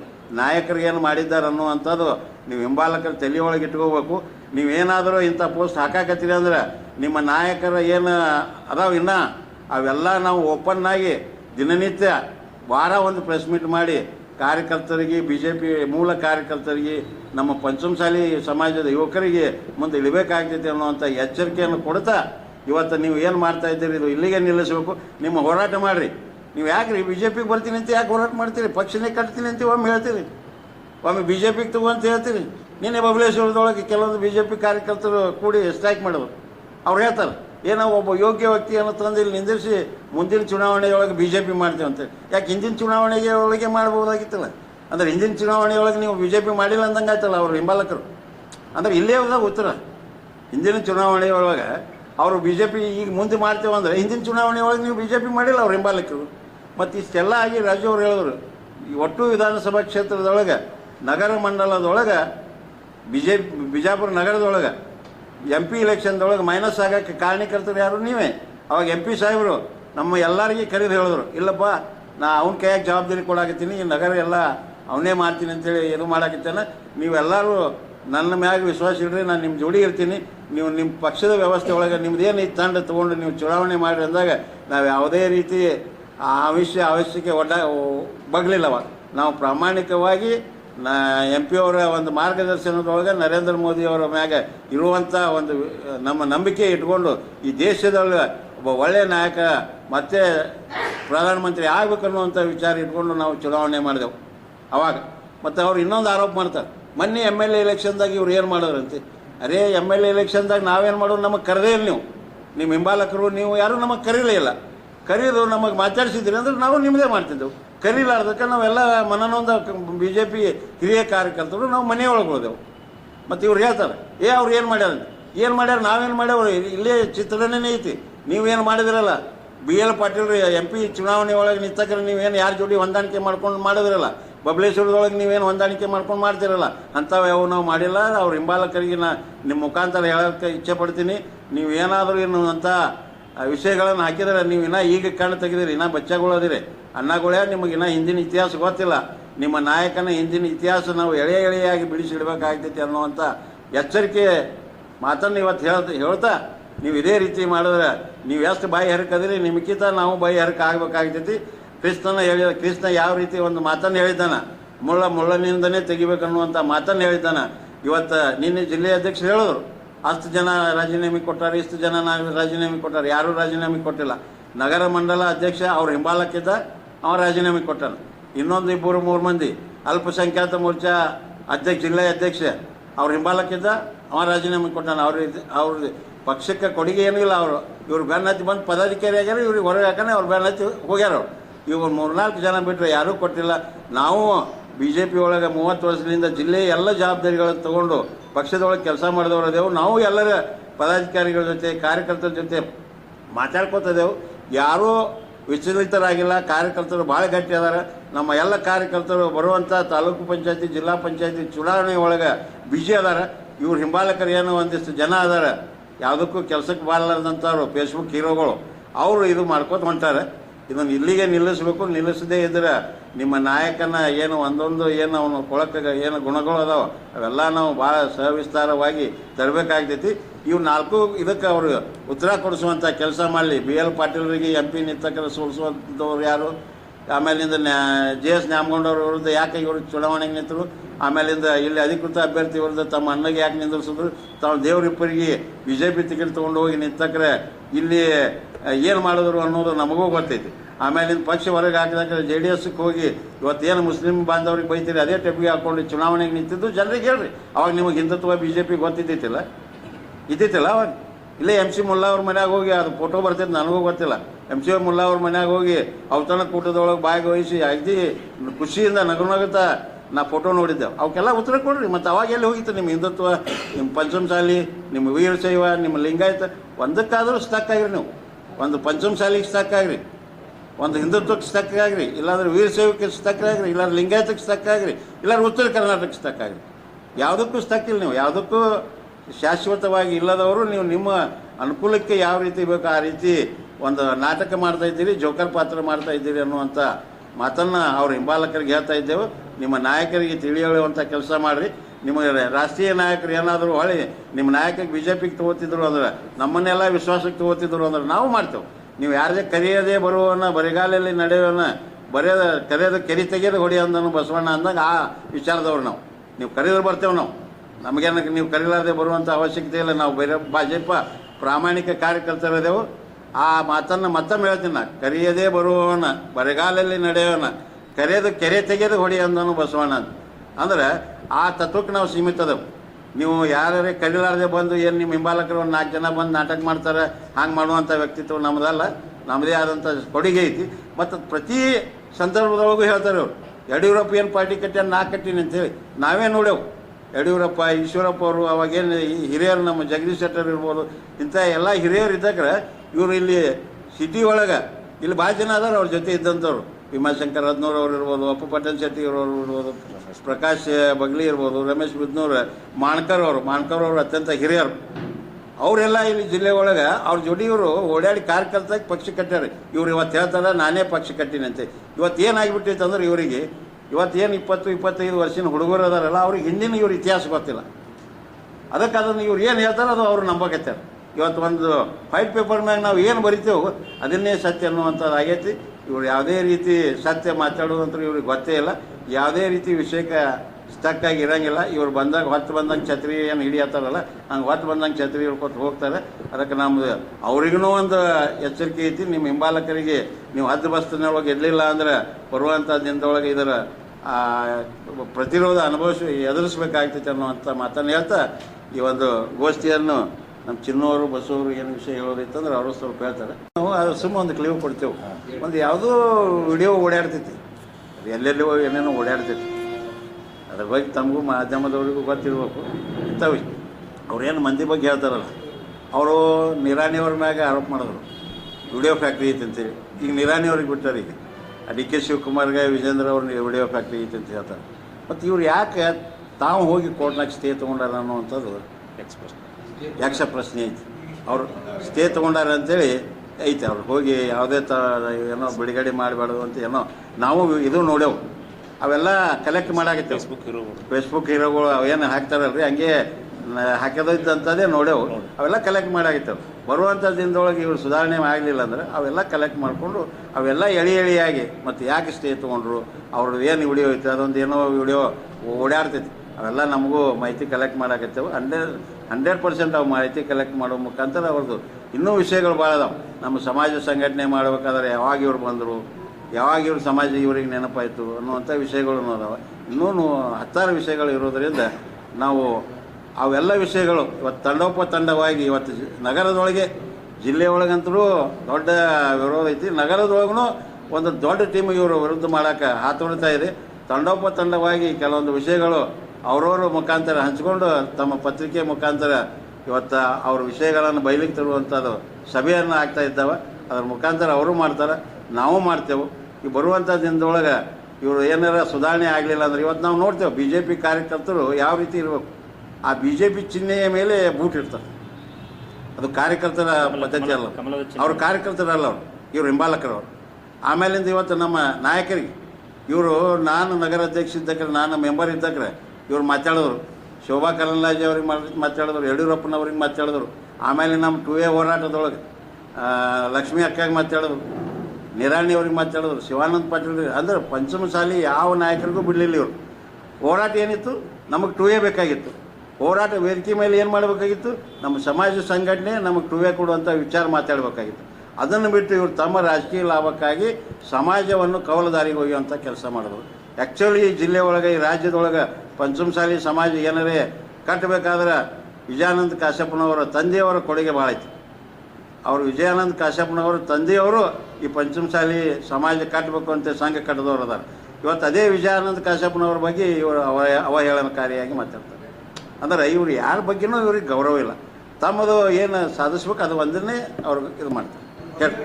ನಾಯಕರಿಗೇನು ಮಾಡಿದ್ದಾರೆ ಅನ್ನುವಂಥದ್ದು ನೀವು ಹಿಂಬಾಲಕರ ತಲೆಯೊಳಗೆ ಇಟ್ಕೋಬೇಕು. ನೀವೇನಾದರೂ ಇಂಥ ಪೋಸ್ಟ್ ಹಾಕಾಕತ್ತೀರಿ ಅಂದ್ರೆ ನಿಮ್ಮ ನಾಯಕರ ಏನು ಅದಾವ ಇನ್ನ? ಅವೆಲ್ಲ ನಾವು ಓಪನ್ ಆಗಿ ದಿನನಿತ್ಯ ವಾರ ಒಂದು ಪ್ರೆಸ್ ಮೀಟ್ ಮಾಡಿ ಕಾರ್ಯಕರ್ತರಿಗೆ ಬಿ ಜೆ ಪಿ ಮೂಲ ಕಾರ್ಯಕರ್ತರಿಗೆ, ನಮ್ಮ ಪಂಚಮಸಾಲಿ ಸಮಾಜದ ಯುವಕರಿಗೆ ಮುಂದೆ ಇಳಿಬೇಕಾಗ್ತೈತೆ ಅನ್ನುವಂಥ ಎಚ್ಚರಿಕೆಯನ್ನು ಕೊಡ್ತಾ ಇವತ್ತು ನೀವು ಏನು ಮಾಡ್ತಾ ಇದ್ದೀರಿ? ಇದು ಇಲ್ಲಿಗೆ ನಿಲ್ಲಿಸಬೇಕು. ನಿಮ್ಮ ಹೋರಾಟ ಮಾಡಿರಿ. ನೀವು ಯಾಕೆ ರೀ ಬಿ ಜೆ ಪಿಗೆ ಬರ್ತೀನಿ ಅಂತ ಯಾಕೆ ಹೋರಾಟ ಮಾಡ್ತೀರಿ? ಪಕ್ಷನೇ ಕಟ್ತೀನಿ ಅಂತ ಒಮ್ಮೆ ಹೇಳ್ತೀರಿ. ಒಮ್ಮೆ ಬಿ ಜೆ ಪಿಗೆ ತಗೋ ಅಂತ ಹೇಳ್ತೀರಿ. ನಿನ್ನೆ ಬಬಲೇಶ್ವರದೊಳಗೆ ಕೆಲವೊಂದು ಬಿ ಜೆ ಪಿ ಕಾರ್ಯಕರ್ತರು ಕೂಡಿ ಸ್ಟ್ರೈಕ್ ಮಾಡೋದು ಅವ್ರು ಹೇಳ್ತಾರೆ, ಏನೋ ಒಬ್ಬ ಯೋಗ್ಯ ವ್ಯಕ್ತಿಯನ್ನು ತಂದು ಇಲ್ಲಿ ನಿಂದಿರಿಸಿ ಮುಂದಿನ ಚುನಾವಣೆಯೊಳಗೆ ಬಿ ಜೆ ಪಿ ಮಾಡ್ತೀವಿ ಅಂತೇಳಿ ಯಾಕೆ ಹಿಂದಿನ ಚುನಾವಣೆಗೆ ಒಳಗೆ ಮಾಡ್ಬೋದಾಗಿತ್ತಲ್ಲ ಅಂದ್ರೆ ಹಿಂದಿನ ಚುನಾವಣೆಯೊಳಗೆ ನೀವು ಬಿ ಜೆ ಪಿ ಮಾಡಿಲ್ಲ ಅಂದಂಗೆ ಆಯ್ತಲ್ಲ ಅವರು ಹಿಂಬಾಲಕರು. ಅಂದ್ರೆ ಇಲ್ಲೇ ಉತ್ತರ. ಹಿಂದಿನ ಚುನಾವಣೆಯೊಳಗೆ ಅವರು ಬಿ ಜೆ ಪಿ ಈಗ ಮುಂದೆ ಮಾಡ್ತೇವೆ ಅಂದರೆ ಹಿಂದಿನ ಚುನಾವಣೆಯೊಳಗೆ ನೀವು ಬಿ ಜೆ ಪಿ ಮಾಡಿಲ್ಲ ಅವ್ರು ಹಿಂಬಾಲಕರು ಮತ್ತು ಇಷ್ಟೆಲ್ಲ ಆಗಿ ರಾಜು ಅವ್ರು ಹೇಳಿದ್ರು ಒಟ್ಟು ವಿಧಾನಸಭಾ ಕ್ಷೇತ್ರದೊಳಗೆ, ನಗರ ಮಂಡಲದೊಳಗೆ ಬಿಜೆ ಬಿಜಾಪುರ ನಗರದೊಳಗೆ ಎಂ ಪಿ ಇಲೆಕ್ಷನ್ದೊಳಗೆ ಮೈನಸ್ ಆಗೋಕ್ಕೆ ಕಾರಣಕರ್ತರು ಯಾರು? ನೀವೇ. ಅವಾಗ ಎಂ ಪಿ ಸಾಹೇಬರು ನಮ್ಮ ಎಲ್ಲರಿಗೆ ಕರೆದು ಹೇಳಿದ್ರು, ಇಲ್ಲಪ್ಪ, ನಾ ಅವ್ನ ಕೈಯಾಗ ಜವಾಬ್ದಾರಿ ಕೊಡಾಕತ್ತೀನಿ, ಈ ನಗರ ಎಲ್ಲ ಅವನೇ ಮಾಡ್ತೀನಿ ಅಂತೇಳಿ ಏನು ಮಾಡಾಕತ್ತೇನೆ? ನೀವೆಲ್ಲರೂ ನನ್ನ ಮ್ಯಾಗ ವಿಶ್ವಾಸ ಇಡ್ರಿ, ನಾನು ನಿಮ್ಮ ಜೋಡಿ ಇರ್ತೀನಿ. ನೀವು ನಿಮ್ಮ ಪಕ್ಷದ ವ್ಯವಸ್ಥೆ ಒಳಗೆ ನಿಮ್ದೇನು ಈ ತಂಡ ತೊಗೊಂಡು ನೀವು ಚುನಾವಣೆ ಮಾಡಿ ಅಂದಾಗ ನಾವು ಯಾವುದೇ ರೀತಿ ಆ ಆವಿಷ್ಯ ಅವಶ್ಯಕ್ಕೆ ಒಡ್ಡ ಬಗ್ಲಿಲ್ಲವ. ನಾವು ಪ್ರಾಮಾಣಿಕವಾಗಿ ನಾ ಎಂ ಪಿ ಅವರ ಒಂದು ಮಾರ್ಗದರ್ಶನದೊಳಗೆ ನರೇಂದ್ರ ಮೋದಿ ಅವರ ಮ್ಯಾಗ ಇರುವಂಥ ಒಂದು, ನಮ್ಮ ನಂಬಿಕೆ ಇಟ್ಕೊಂಡು ಈ ದೇಶದೊಳಗೆ ಒಬ್ಬ ಒಳ್ಳೆಯ ನಾಯಕ ಮತ್ತೆ ಪ್ರಧಾನಮಂತ್ರಿ ಆಗ್ಬೇಕನ್ನುವಂಥ ವಿಚಾರ ಇಟ್ಕೊಂಡು ನಾವು ಚುನಾವಣೆ ಮಾಡಿದೆವು. ಅವಾಗ. ಮತ್ತು ಅವ್ರು ಇನ್ನೊಂದು ಆರೋಪ ಮಾಡ್ತಾರೆ. ಮೊನ್ನೆ ಎಂ ಎಲ್ ಎ ಎಲೆಕ್ಷನ್ದಾಗ ಇವ್ರು ಏನು ಮಾಡೋರಂತೆ ಅರೇ ಎಂ ಎಲ್ ಎ ಎಲೆಕ್ಷನ್ದಾಗ ನಾವೇನು ಮಾಡೋದು? ನಮಗೆ ಕರೆದೇ ಇಲ್ಲ ನೀವು. ನಿಮ್ಮ ಹಿಂಬಾಲಕರು, ನೀವು ಯಾರೂ ನಮಗೆ ಕರೀಲೇ ಇಲ್ಲ. ಕರೀದು ನಮಗೆ ಮಾತಾಡ್ಸಿದ್ರಿ ಅಂದ್ರೆ ನಾವು ನಿಮ್ಮದೇ ಮಾಡ್ತಿದ್ದೆವು. ಕರೀಲಾರ್ದಕ್ಕೆ ನಾವೆಲ್ಲ ಮನನೊಂದ ಬಿ ಜೆ ಪಿ ಹಿರಿಯ ಕಾರ್ಯಕರ್ತರು, ನಾವು ಮನೆಯೊಳಗೆ ಹೋದೆವು ಮತ್ತು ಇವ್ರು ಹೇಳ್ತಾರೆ, ಏ, ಅವ್ರು ಏನು ಮಾಡ್ಯಾರ ಏನು ಮಾಡ್ಯಾರ? ನಾವೇನು ಮಾಡ್ಯಾವ್ರಿ? ಇಲ್ಲೇ ಚಿತ್ರಣನೇ ಐತಿ. ನೀವೇನು ಮಾಡಿದಿರಲ್ಲ? B L Patil M P ಚುನಾವಣೆ ಒಳಗೆ ನಿಂತಕ್ರೆ ನೀವೇನು ಯಾರ ಜೋಡಿ ಹೊಂದಾಣಿಕೆ ಮಾಡ್ಕೊಂಡು ಮಾಡಿದಿರಲ್ಲ? ಬಬಲೇಶ್ವರದೊಳಗೆ ನೀವೇನು ಹೊಂದಾಣಿಕೆ ಮಾಡ್ಕೊಂಡು ಮಾಡ್ತಿರಲ್ಲ, ಅಂಥವು ಯಾವ ನಾವು ಮಾಡಿಲ್ಲ. ಅವ್ರ ಹಿಂಬಾಲಕರಿಗೆ ನಾ ನಿಮ್ಮ ಮುಖಾಂತರ ಹೇಳೋಕ್ಕೆ ಇಚ್ಛೆ ಪಡ್ತೀನಿ. ನೀವು ಏನಾದರೂ ಏನು ಅಂಥ ವಿಷಯಗಳನ್ನು ಹಾಕಿದರೆ ನೀವು ಇನ್ನೂ ಈಗ ಕಣ್ಣು ತೆಗೆದಿರಿ, ಇನ್ನೂ ಬಚ್ಚಗಳದಿರಿ ಅನ್ನಗಳೇ ನಿಮಗೆ ಇನ್ನೂ ಹಿಂದಿನ ಇತಿಹಾಸ ಗೊತ್ತಿಲ್ಲ. ನಿಮ್ಮ ನಾಯಕನ ಹಿಂದಿನ ಇತಿಹಾಸ ನಾವು ಎಳೆ ಎಳೆಯಾಗಿ ಬಿಡಿಸಿಡ್ಬೇಕಾಗ್ತೈತಿ ಅನ್ನುವಂಥ ಎಚ್ಚರಿಕೆ ಮಾತನ್ನು ಇವತ್ತು ಹೇಳ್ತ ಹೇಳ್ತಾ, ನೀವು ಇದೇ ರೀತಿ ಮಾಡಿದ್ರೆ ನೀವು ಎಷ್ಟು ಬಾಯಿ ಹರಕದಿರಿ ನಿಮಗಿಂತ ನಾವು ಬಾಯಿ ಹರಕ ಕ್ರಿಸ್ತನ ಹೇಳಿದ, ಕ್ರಿಸ್ತ ಯಾವ ರೀತಿ ಒಂದು ಮಾತನ್ನು ಹೇಳಿದ್ದಾನ? ಮುಳ್ಳ ಮುಳ್ಳನಿಂದನೇ ತೆಗಿಬೇಕನ್ನುವಂಥ ಮಾತನ್ನು ಹೇಳಿದ್ದಾನ. ಇವತ್ತು ನಿನ್ನೆ ಜಿಲ್ಲೆ ಅಧ್ಯಕ್ಷರು ಹೇಳಿದ್ರು ಅಷ್ಟು ಜನ ರಾಜೀನಾಮೆ ಕೊಟ್ಟಾರೆ, ಇಷ್ಟು ಜನ ನಾವು ರಾಜೀನಾಮೆ ಕೊಟ್ಟಾರೆ, ಯಾರೂ ರಾಜೀನಾಮೆ ಕೊಟ್ಟಿಲ್ಲ. ನಗರ ಮಂಡಲ ಅಧ್ಯಕ್ಷ ಅವ್ರ ಹಿಂಬಾಲಕ್ಕಿದ್ದ ಅವ ರಾಜೀನಾಮೆ ಕೊಟ್ಟಾನ ಇನ್ನೊಂದು ಇಬ್ಬರು ಮೂರು ಮಂದಿ. ಅಲ್ಪಸಂಖ್ಯಾತ ಮೋರ್ಚಾ ಅಧ್ಯಕ್ಷ ಜಿಲ್ಲೆಯ ಅಧ್ಯಕ್ಷ, ಅವ್ರ ಹಿಂಬಾಲಕ್ಕಿದ್ದ ಅವ ರಾಜೀನಾಮೆ ಕೊಟ್ಟಾನ. ಅವ್ರ ಅವ್ರ ಪಕ್ಷಕ್ಕೆ ಕೊಡುಗೆ ಏನೂ ಇಲ್ಲ ಅವರು. ಇವ್ರು ಬ್ಯಾನ್ ಹತ್ತಿ ಬಂದು ಪದಾಧಿಕಾರಿ ಆಗ್ಯಾರ, ಇವ್ರಿಗೆ ಹೊರಗೆ ಹಾಕನೆ ಅವ್ರು ಬ್ಯಾನ್ ಹತ್ತಿ ಹೋಗ್ಯಾರ ಇವ್ರು ಮೂರ್ನಾಲ್ಕು ಜನ ಬಿಟ್ಟರೆ ಯಾರೂ ಕೊಟ್ಟಿಲ್ಲ. ನಾವು ಬಿ ಜೆ ಪಿ ಒಳಗೆ ಮೂವತ್ತು ವರ್ಷದಿಂದ ಜಿಲ್ಲೆಯ ಎಲ್ಲ ಜವಾಬ್ದಾರಿಗಳನ್ನು ತಗೊಂಡು ಪಕ್ಷದೊಳಗೆ ಕೆಲಸ ಮಾಡಿದವರು ಅದೇವು. ನಾವು ಎಲ್ಲರ ಪದಾಧಿಕಾರಿಗಳ ಜೊತೆ, ಕಾರ್ಯಕರ್ತರ ಜೊತೆ ಮಾತಾಡ್ಕೋತದೇವು ಯಾರೂ ವಿಚಲಿತರಾಗಿಲ್ಲ. ಕಾರ್ಯಕರ್ತರು ಭಾಳ ಗಟ್ಟಿ ಅದಾರ. ನಮ್ಮ ಎಲ್ಲ ಕಾರ್ಯಕರ್ತರು ಬರುವಂಥ ತಾಲೂಕು ಪಂಚಾಯತಿ, ಜಿಲ್ಲಾ ಪಂಚಾಯತಿ ಚುನಾವಣೆ ಒಳಗೆ ಬಿಜಿ ಅದಾರ. ಇವ್ರು ಹಿಂಬಾಲಕರು ಏನೋ ಒಂದಿಷ್ಟು ಜನ ಅದಾರ. ಯಾವುದಕ್ಕೂ ಕೆಲಸಕ್ಕೆ ಬಾರಲಾರ್ದಂಥವ್ರು ಫೇಸ್ಬುಕ್ ಹೀರೋಗಳು. ಅವರು ಇದು ಮಾಡ್ಕೊತ ಹೊಂಟಾರೆ. ಇದನ್ನು ಇಲ್ಲಿಗೆ ನಿಲ್ಲಿಸಬೇಕು, ನಿಲ್ಲಿಸದೇ ಇದ್ರೆ ನಿಮ್ಮ ನಾಯಕನ ಏನು ಒಂದೊಂದು ಏನು ಅವನು ಕೊಳಕ ಏನು ಗುಣಗಳು ಅದಾವ, ಅವೆಲ್ಲ ನಾವು ಭಾಳ ಸವಿಸ್ತಾರವಾಗಿ ತರಬೇಕಾಗ್ತೈತಿ. ಇವು ನಾಲ್ಕು ಇದಕ್ಕೆ ಅವರು ಉತ್ತರ ಕೊಡಿಸುವಂಥ ಕೆಲಸ ಮಾಡಲಿ. ಬಿ ಎಲ್ ಪಾಟೀಲ್ರಿಗೆ ಎಂ ಪಿ ನಿಂತಕರ ಸೋಲಿಸುವಂಥವ್ರು ಯಾರು? ಆಮೇಲಿಂದ ಜೆ ಎಸ್ ನ್ಯಾಮಗೊಂಡವ್ರ ವಿರುದ್ಧ ಯಾಕೆ ಇವರು ಚುನಾವಣೆಗೆ ನಿಂತರು? ಆಮೇಲಿಂದ ಇಲ್ಲಿ ಅಧಿಕೃತ ಅಭ್ಯರ್ಥಿ ವಿರುದ್ಧ ತಮ್ಮ ಅಣ್ಣಗೆ ಯಾಕೆ ನಿಂದಿಸಿದ್ರು ತಾವು ದೇವರಿಬ್ಬರಿಗೆ ಬಿ ಜೆ ಪಿ ಟಿಕೆಟ್ ತೊಗೊಂಡು ಹೋಗಿ ನಿಂತಕ್ರೆ ಇಲ್ಲಿ ಏನು ಮಾಡಿದ್ರು ಅನ್ನೋದು ನಮಗೂ ಗೊತ್ತೈತಿ. ಆಮೇಲಿಂದ ಪಕ್ಷ ಹೊರಗೆ ಹಾಕಿದಾಗ ಜೆ ಡಿ ಎಸ್ಗೆ ಹೋಗಿ ಇವತ್ತೇನು ಮುಸ್ಲಿಂ ಬಾಂಧವ್ರಿಗೆ ಬೈತೀರಿ? ಅದೇ ಟೆಪ್ಪಿಗೆ ಹಾಕೊಂಡು ಚುನಾವಣೆಗೆ ನಿಂತಿದ್ದು ಜನರಿಗೆ ಹೇಳ್ರಿ. ಅವಾಗ ನಿಮಗೆ ಹಿಂದುತ್ವ ಬಿ ಜೆ ಪಿ ಗೊತ್ತಿದ್ದಿತ್ತಿಲ್ಲ ಇದ್ದಿತ್ತಿಲ್ಲ ಅವಾಗ. ಇಲ್ಲೇ ಎಂ ಸಿ ಮುಲ್ಲಾ ಅವ್ರ ಮನ್ಯಾಗ ಹೋಗಿ, ಅದು ಫೋಟೋ ಬರ್ತೈತೆ ನನಗೂ ಗೊತ್ತಿಲ್ಲ. ಎಂ ಸಿ ಮುಲ್ಲಾ ಅವ್ರ ಮನ್ಯಾಗ ಹೋಗಿ ಔತಣ ಕೂಟದೊಳಗೆ ಭಾಗವಹಿಸಿ, ಅಗ್ದಿ ಖುಷಿಯಿಂದ ನಗು ನಗುತ್ತಾ ನಾ ಫೋಟೋ ನೋಡಿದ್ದೆ ಅವಕ್ಕೆಲ್ಲ ಉತ್ತರ ಕೊಡ್ರಿ. ಮತ್ತು ಅವಾಗ ಎಲ್ಲಿ ಹೋಗಿತ್ತು ನಿಮ್ಮ ಹಿಂದುತ್ವ ನಿಮ್ಮ ಪಂಚಮಸಾಲಿ ನಿಮ್ಮ ವೀರಶೈವ ನಿಮ್ಮ ಲಿಂಗಾಯತ? ಒಂದಕ್ಕಾದರೂ ಸ್ಟಕ್ ಆಗಿರಿ ನೀವು. ಒಂದು ಪಂಚಮ ಪಂಚಮಸಾಲಿಗೆ ಸ್ಟಕ್ ಆಗಿರಿ ಒಂದು ಹಿಂದುತ್ವಕ್ಕೆ ಸ್ಟಕ್ ಆಗ್ರಿ ಇಲ್ಲಾಂದ್ರೆ ಸ್ಟಕ್ ಆಗ್ರಿ ಇಲ್ಲಾಂದ್ರೆ ಲಿಂಗಾಯತಕ್ಕೆ ಸ್ಟಕ್ ಆಗ್ರಿ ಇಲ್ಲಾಂದ್ರೆ ಉತ್ತರ ಕರ್ನಾಟಕಕ್ಕೆ ಸ್ಟಕ್ ಆಗ್ರಿ ಯಾವುದಕ್ಕೂ ಸ್ಟಕ್ ಇಲ್ಲ ನೀವು, ಯಾವುದಕ್ಕೂ ಶಾಶ್ವತವಾಗಿ ಇಲ್ಲದವರು ನೀವು ನಿಮ್ಮ ಅನುಕೂಲಕ್ಕೆ ಯಾವ ರೀತಿ ಬೇಕು ಆ ರೀತಿ ಒಂದು ನಾಟಕ ಮಾಡ್ತಾ ಇದ್ದೀರಿ, ಜೋಕರ್ ಪಾತ್ರ ಮಾಡ್ತಾ ಇದ್ದೀರಿ ಅನ್ನುವಂಥ ಮಾತನ್ನು ಅವ್ರ ಹಿಂಬಾಲಕರಿಗೆ ಹೇಳ್ತಾ ಇದ್ದೆವು. ನಿಮ್ಮ ನಾಯಕರಿಗೆ ತಿಳಿ ಹೇಳುವಂಥ ಕೆಲಸ ಮಾಡಿರಿ. ನಿಮ್ಮ ರಾಷ್ಟ್ರೀಯ ನಾಯಕರು ಏನಾದರೂ ಹೊಳಿ, ನಿಮ್ಮ ನಾಯಕರಿಗೆ ಬಿ ಜೆ ಪಿಗೆ ತೊಗೋತಿದ್ರು ಅಂದ್ರೆ, ನಮ್ಮನ್ನೆಲ್ಲ ವಿಶ್ವಾಸಕ್ಕೆ ತೊಗೋತಿದ್ರು ಅಂದ್ರೆ ನಾವು ಮಾಡ್ತೇವೆ. ನೀವು ಯಾರದೇ ಕರೆಯದೇ ಬರುವವನ ಬರಿಗಾಲಲ್ಲಿ ನಡೆಯೋನ ಬರೆಯೋದ, ಕರೆಯೋದು ಕೆರೆ ತೆಗೆಯೋದು ಹೊಡಿ ಅಂದನು ಬಸವಣ್ಣ ಅಂದಾಗ ಆ ವಿಚಾರದವ್ರು ನಾವು. ನೀವು ಕರೆಯೋದು ಬರ್ತೇವೆ ನಾವು. ನಮಗೇನಕ್ಕೆ ನೀವು ಕರೀಲಾರದೆ ಬರುವಂಥ ಅವಶ್ಯಕತೆ ಇಲ್ಲ. ನಾವು ಬೇರೆ ಭಾಜಪ ಪ್ರಾಮಾಣಿಕ ಕಾರ್ಯಕರ್ತರಿದ್ದೆವು ಆ ಮಾತನ್ನು ಮತ್ತೊಮ್ಮೆ ಹೇಳ್ತೀನಿ ನಾ. ಕರೆಯದೇ ಬರುವವನ ಬರಗಾಲಲ್ಲಿ ನಡೆಯೋನ ಕರೆಯೋದು ಕೆರೆ ತೆಗೆಯೋದು ಹೊಡಿ ಅಂದನು ಬಸವಣ್ಣ ಅಂತ. ಅಂದ್ರೆ ಆ ತತ್ವಕ್ಕೆ ನಾವು ಸೀಮಿತ ಅದೇವು. ನೀವು ಯಾರೇ ಕರೀಲಾರ್ದೆ ಬಂದು ಏನು ನಿಮ್ಮ ಹಿಂಬಾಲಕರು ಒಂದು ನಾಲ್ಕು ಜನ ಬಂದು ನಾಟಕ ಮಾಡ್ತಾರೆ, ಹಂಗೆ ಮಾಡುವಂಥ ವ್ಯಕ್ತಿತ್ವ ನಮ್ಮದಲ್ಲ ನಮ್ಮದೇ ಆದಂಥ ಕೊಡುಗೆ ಐತಿ. ಮತ್ತು ಪ್ರತಿ ಸಂದರ್ಭದೊಳಗೂ ಹೇಳ್ತಾರೆ ಅವರು, ಯಡಿಯೂರಪ್ಪ ಏನು ಪಾರ್ಟಿ ಕಟ್ಟಿ ನಾ ಕಟ್ಟೀನಿ ಅಂತೇಳಿ. ನಾವೇ ನೋಡೆವು. ಯಡಿಯೂರಪ್ಪ, ಈಶ್ವರಪ್ಪ ಅವರು ಅವಾಗೇನು ಈ ಹಿರಿಯರು ನಮ್ಮ ಜಗದೀಶ್ ಶೆಟ್ಟರ್ ಇರ್ಬೋದು, ಇಂಥ ಎಲ್ಲ ಹಿರಿಯರು ಇದ್ದಾಗ ಇವರು ಇಲ್ಲಿ ಸಿಟಿ ಒಳಗೆ, ಇಲ್ಲಿ ಭಾಳ ಜನ ಅದಾರ ಅವ್ರ ಜೊತೆ ಇದ್ದಂಥವ್ರು ಭೀಮಾಶಂಕರ್ ರಾಜ್ನೂರ್ ಅವ್ರು ಇರ್ಬೋದು, ಅಪ್ಪು ಪಟ್ಟನ್ ಶೆಟ್ಟಿ ಅವ್ರು ಇರ್ಬೋದು, ಪ್ರಕಾಶ್ ಬಗ್ಲಿ ಇರ್ಬೋದು, ರಮೇಶ್ ಬಿದ್ನೂರ್, ಮಾಣ್ಕರ್ ಅವರು ಮಾಣ್ಕರ್ ಅವರು ಅತ್ಯಂತ ಹಿರಿಯರು. ಅವರೆಲ್ಲ ಇಲ್ಲಿ ಜಿಲ್ಲೆ ಒಳಗೆ ಅವ್ರ ಜೋಡಿ ಇವರು ಓಡಾಡಿ ಕಾರ್ಯಕರ್ತಾಗಿ ಪಕ್ಷ ಕಟ್ಟಾರೆ ಇವ್ರು ಇವತ್ತು ಹೇಳ್ತಾರೆ, ನಾನೇ ಪಕ್ಷ ಕಟ್ಟಿನಂತೆ ಇವತ್ತು ಏನಾಗ್ಬಿಟ್ಟಿತ್ತು ಅಂದ್ರೆ ಇವರಿಗೆ ಇವತ್ತು ಏನು ಇಪ್ಪತ್ತು, ಇಪ್ಪತ್ತೈದು ವರ್ಷದ ಹುಡುಗರು ಅದಾರಲ್ಲ, ಅವ್ರಿಗೆ ಹಿಂದಿನ ಇವ್ರ ಇತಿಹಾಸ ಗೊತ್ತಿಲ್ಲ. ಅದಕ್ಕೆ ಅದನ್ನು ಇವ್ರು ಏನು ಹೇಳ್ತಾರೆ ಅದು ಅವ್ರು ನಂಬಕತ್ತಾರೆ ಇವತ್ತು ಒಂದು ವೈಟ್ ಪೇಪರ್ ಮ್ಯಾಗ ನಾವು ಏನು ಬರಿತೇವೆ, ಅದನ್ನೇ ಸತ್ಯ ಅನ್ನುವಂಥದ್ದು ಆಗೈತಿ ಇವ್ರು ಯಾವುದೇ ರೀತಿ ಸತ್ಯ ಮಾತಾಡೋದಂತೂ ಇವ್ರಿಗೆ ಗೊತ್ತೇ ಇಲ್ಲ. ಯಾವುದೇ ರೀತಿ ವಿಷಯಕ್ಕೆ ಸ್ಟಕ್ ಆಗಿ ಇರೋಂಗಿಲ್ಲ. ಇವ್ರು ಬಂದಾಗ ಹೊತ್ತು ಬಂದಂಗೆ ಛತ್ರಿ ಏನು ಹಿಡಿಯತ್ತಾರಲ್ಲ, ಹಂಗೆ ಹೊತ್ತು ಬಂದಂಗೆ ಛತ್ರಿ ಹಿಡ್ಕೊತ ಹೋಗ್ತಾರೆ. ಅದಕ್ಕೆ ನಮ್ದು ಅವ್ರಿಗೂ ಒಂದು ಎಚ್ಚರಿಕೆ ಐತಿ. ನಿಮ್ಮ ಹಿಂಬಾಲಕರಿಗೆ ನೀವು ಹದ್ದು ಬಸ್ತಿನೊಳಗೆ ಇರಲಿಲ್ಲ ಅಂದ್ರೆ ಬರುವಂಥ ದಿನದೊಳಗೆ ಇದರ ಪ್ರತಿರೋಧ ಅನುಭವಿಸಿ ಎದುರಿಸ್ಬೇಕಾಗ್ತೈತೆ ಅನ್ನುವಂಥ ಮಾತನ್ನು ಹೇಳ್ತಾ ಈ ಒಂದು ಗೋಷ್ಠಿಯನ್ನು ನಮ್ಮ ಚಿನ್ನೋರು, ಬಸವರು ಏನು ವಿಷಯ ಹೇಳೋದಿತ್ತಂದ್ರೆ ಅವರು ಸ್ವಲ್ಪ ಹೇಳ್ತಾರೆ. ನಾವು ಅದು ಸುಮ್ಮ ಒಂದು ಕ್ಲೀವ್ ಕೊಡ್ತೇವೆ. ಒಂದು ಯಾವುದೋ ವಿಡಿಯೋ ಓಡಾಡ್ತೈತಿ. ಅದು ಎಲ್ಲೆಲ್ಲಿ ಹೋಗಿ ಏನೇನೋ ಓಡಾಡ್ತೈತಿ. ಅದ್ರ ಬಗ್ಗೆ ತಮಗೂ ಮಾಧ್ಯಮದವ್ರಿಗೂ ಗೊತ್ತಿರ್ಬೇಕು. ಇಂಥವು ಅವ್ರೇನು ಮಂದಿ ಬಗ್ಗೆ ಹೇಳ್ತಾರಲ್ಲ, ಅವರು ನಿರಾಣಿಯವ್ರ ಮ್ಯಾಗ ಆರೋಪ ಮಾಡಿದ್ರು. ವಿಡಿಯೋ ಫ್ಯಾಕ್ಟ್ರಿ ಐತೆ ಅಂತೇಳಿ. ಈಗ ನಿರಾಣಿಯವ್ರಿಗೆ ಬಿಟ್ಟಾರೆ ಈಗ. ಡಿ ಕೆ ಶಿವಕುಮಾರ್ಗೆ ವಿಜೇಂದ್ರ ಅವ್ರ ವಿಡಿಯೋ ಫ್ಯಾಕ್ಟ್ರಿ ಐತೆ ಅಂತ ಹೇಳ್ತಾರೆ. ಮತ್ತು ಇವ್ರು ಯಾಕೆ ತಾವು ಹೋಗಿ ಕೋರ್ಟ್ನಾಗ ಸ್ಟೇ ತೊಗೊಂಡಾರ ಅನ್ನುವಂಥದ್ದು ಯಕ್ಷ ಪ್ರಶ್ನೆ ಐತಿ. ಅವರು ಸ್ಟೇ ತೊಗೊಂಡಾರ ಅಂತೇಳಿ ಐತೆ ಅವ್ರು ಹೋಗಿ ಯಾವುದೇ ಥರ ಏನೋ ಬಿಡುಗಡೆ ಮಾಡಬಾರ್ದು ಅಂತ ಏನೋ ನಾವು ಇದು ನೋಡೆವು. ಅವೆಲ್ಲ ಕಲೆಕ್ಟ್ ಮಾಡಾಕತ್ತೆ ಫೇಸ್ಬುಕ್ ಹೀರೋಗಳು. ಫೇಸ್ಬುಕ್ ಹೀರೋಗಳು ಅವೇನು ಹಾಕ್ತಾರಲ್ರಿ ಹಂಗೆ ಹಾಕೋದಿದ್ದಂಥದ್ದೇ ನೋಡೆವು. ಅವೆಲ್ಲ ಕಲೆಕ್ಟ್ ಮಾಡಾಗಿತ್ತವು ಬರುವಂಥ ದಿನದೊಳಗೆ ಇವರು ಸುಧಾರಣೆ ಆಗಲಿಲ್ಲ ಅಂದ್ರೆ ಅವೆಲ್ಲ ಕಲೆಕ್ಟ್ ಮಾಡಿಕೊಂಡು ಅವೆಲ್ಲ ಎಳಿ ಎಳಿಯಾಗಿ ಮತ್ತು ಯಾಕೆ ಸ್ಟೇ ತೊಗೊಂಡ್ರು ಅವ್ರದ್ದು ಏನು ವಿಡಿಯೋ ಐತೆ ಅದೊಂದು ಏನೋ ವಿಡಿಯೋ ಓಡಾಡ್ತೈತಿ. ಅವೆಲ್ಲ ನಮಗೂ ಮಾಹಿತಿ ಕಲೆಕ್ಟ್ ಮಾಡಾಕತ್ತೇವೆ. ಹಂಡ್ರೆಡ್ ಹಂಡ್ರೆಡ್ ಪರ್ಸೆಂಟ್ ಅವು ಮಾಹಿತಿ ಕಲೆಕ್ಟ್ ಮಾಡೋ ಮುಖಾಂತರ ಅವ್ರದ್ದು. ಇನ್ನೂ ವಿಷಯಗಳು ಭಾಳ ಅದಾವೆ. ನಮ್ಮ ಸಮಾಜ ಸಂಘಟನೆ ಮಾಡ್ಬೇಕಾದ್ರೆ ಯಾವಾಗ ಇವ್ರು ಬಂದರು, ಯಾವಾಗ ಇವ್ರ ಸಮಾಜ ಇವ್ರಿಗೆ ನೆನಪಾಯಿತು ಅನ್ನುವಂಥ ವಿಷಯಗಳು ಅದಾವೆ. ಇನ್ನೂ ಹತ್ತಾರು ವಿಷಯಗಳು ಇರೋದರಿಂದ ನಾವು ಅವೆಲ್ಲ ವಿಷಯಗಳು ಇವತ್ತು ತಂಡೋಪ ತಂಡವಾಗಿ ಇವತ್ತು ನಗರದೊಳಗೆ ಜಿಲ್ಲೆಯೊಳಗಂತರೂ ದೊಡ್ಡ ವಿರೋಧ ಐತಿ. ನಗರದೊಳಗೂ ಒಂದು ದೊಡ್ಡ ಟೀಮ್ ಇವರು ವಿರುದ್ಧ ಮಾಡೋಕೆ ಹಾತೊಡಿತಾ ಇದೆ. ತಂಡೋಪ ತಂಡವಾಗಿ ಕೆಲವೊಂದು ವಿಷಯಗಳು ಅವ್ರವ್ರ ಮುಖಾಂತರ ಹಂಚಿಕೊಂಡು ತಮ್ಮ ಪತ್ರಿಕೆ ಮುಖಾಂತರ ಇವತ್ತು ಅವ್ರ ವಿಷಯಗಳನ್ನು ಬಯಲಿಗೆ ತರುವಂಥದ್ದು ಸಭೆಯನ್ನು ಆಗ್ತಾ ಇದ್ದಾವೆ. ಅದ್ರ ಮುಖಾಂತರ ಅವರು ಮಾಡ್ತಾರೆ ನಾವು ಮಾಡ್ತೇವೆ. ಈ ಬರುವಂಥ ದಿನದೊಳಗೆ ಇವರು ಏನಾರ ಸುಧಾರಣೆ ಆಗಲಿಲ್ಲ ಅಂದ್ರೆ ಇವತ್ತು ನಾವು ನೋಡ್ತೇವೆ ಬಿ ಜೆ ಪಿ ಕಾರ್ಯಕರ್ತರು ಯಾವ ರೀತಿ ಇರಬೇಕು. ಆ ಬಿ ಜೆ ಪಿ ಚಿಹ್ನೆಯ ಮೇಲೆ ಬೂಟ್ ಇರ್ತಾರೆ ಅದು ಕಾರ್ಯಕರ್ತರ ಪದ್ಧತಿ ಅಲ್ಲ. ಅವರು ಕಾರ್ಯಕರ್ತರಲ್ಲ ಅವರು ಇವರು ಹಿಂಬಾಲಕರವರು ಆಮೇಲಿಂದ ಇವತ್ತು ನಮ್ಮ ನಾಯಕರಿಗೆ ಇವರು ನಾನು ನಗರ ಅಧ್ಯಕ್ಷ ಇದ್ದಕ್ರೆ ನಾನು ಮೆಂಬರ್ ಇದ್ದಕ್ರೆ ಇವ್ರು ಮಾತಾಡಿದ್ರು ಶೋಭಾ ಕರಂದ್ಲಾಜೆ ಅವ್ರಿಗೆ ಮಾತಾಡಿದ್ರು ಯಡಿಯೂರಪ್ಪನವ್ರಿಗೆ ಮಾತಾಡಿದ್ರು ಆಮೇಲೆ ನಮ್ಮ ಟು ಎ ಹೋರಾಟದೊಳಗೆ ಲಕ್ಷ್ಮೀ ಅಕ್ಕಾಗ ಮಾತಾಡಿದ್ರು ನಿರಾಣಿ ಅವ್ರಿಗೆ ಮಾತಾಡಿದ್ರು ಶಿವಾನಂದ ಪಾಟೀಲ್ ಅಂದ್ರೆ ಪಂಚಮಸಾಲಿ ಯಾವ ನಾಯಕರಿಗೂ ಬಿಡಲಿಲ್ಲ ಇವರು. ಹೋರಾಟ ಏನಿತ್ತು? ನಮಗೆ ಟು ಎ ಬೇಕಾಗಿತ್ತು. ಹೋರಾಟ ವೇದಿಕೆ ಮೇಲೆ ಏನು ಮಾಡಬೇಕಾಗಿತ್ತು? ನಮ್ಮ ಸಮಾಜ ಸಂಘಟನೆ ನಮಗೆ ಟು ಎ ಕೊಡುವಂಥ ವಿಚಾರ ಮಾತಾಡಬೇಕಾಗಿತ್ತು. ಅದನ್ನು ಬಿಟ್ಟು ಇವರು ತಮ್ಮ ರಾಜಕೀಯ ಲಾಭಕ್ಕಾಗಿ ಸಮಾಜವನ್ನು ಕವಲದಾರಿಗೆ ಒಯ್ಯುವಂಥ ಕೆಲಸ ಮಾಡಿದ್ರು. ಆ್ಯಕ್ಚುಲಿ ಈ ಜಿಲ್ಲೆ ಒಳಗೆ, ಈ ರಾಜ್ಯದೊಳಗೆ ಪಂಚಮಸಾಲಿ ಸಮಾಜ ಏನರೇ ಕಟ್ಟಬೇಕಾದ್ರೆ ವಿಜಯಾನಂದ ಕಾಶ್ಯಪ್ಪನವರ ತಂದೆಯವರ ಕೊಡುಗೆ ಭಾಳ ಐತಿ. ಅವರು ವಿಜಯಾನಂದ ಕಾಶ್ಯಪ್ಪನವರ ತಂದೆಯವರು ಈ ಪಂಚಮಸಾಲಿ ಸಮಾಜ ಕಟ್ಟಬೇಕು ಅಂತ ಸಂಘ ಕಟ್ಟಿದವರು ಅದಾರ. ಇವತ್ತು ಅದೇ ವಿಜಯಾನಂದ ಕಾಶ್ಯಪ್ಪನವ್ರ ಬಗ್ಗೆ ಇವರು ಅವ ಅವಹೇಳನಕಾರಿಯಾಗಿ ಮಾತಾಡ್ತಾರೆ. ಅಂದ್ರೆ ಇವರು ಯಾರ ಬಗ್ಗೆನೂ ಇವ್ರಿಗೆ ಗೌರವ ಇಲ್ಲ. ತಮ್ಮದು ಏನು ಸಾಧಿಸ್ಬೇಕು ಅದು ಒಂದನ್ನೇ ಅವ್ರು ಇದು ಮಾಡ್ತಾರೆ. ಹೇಳಿ.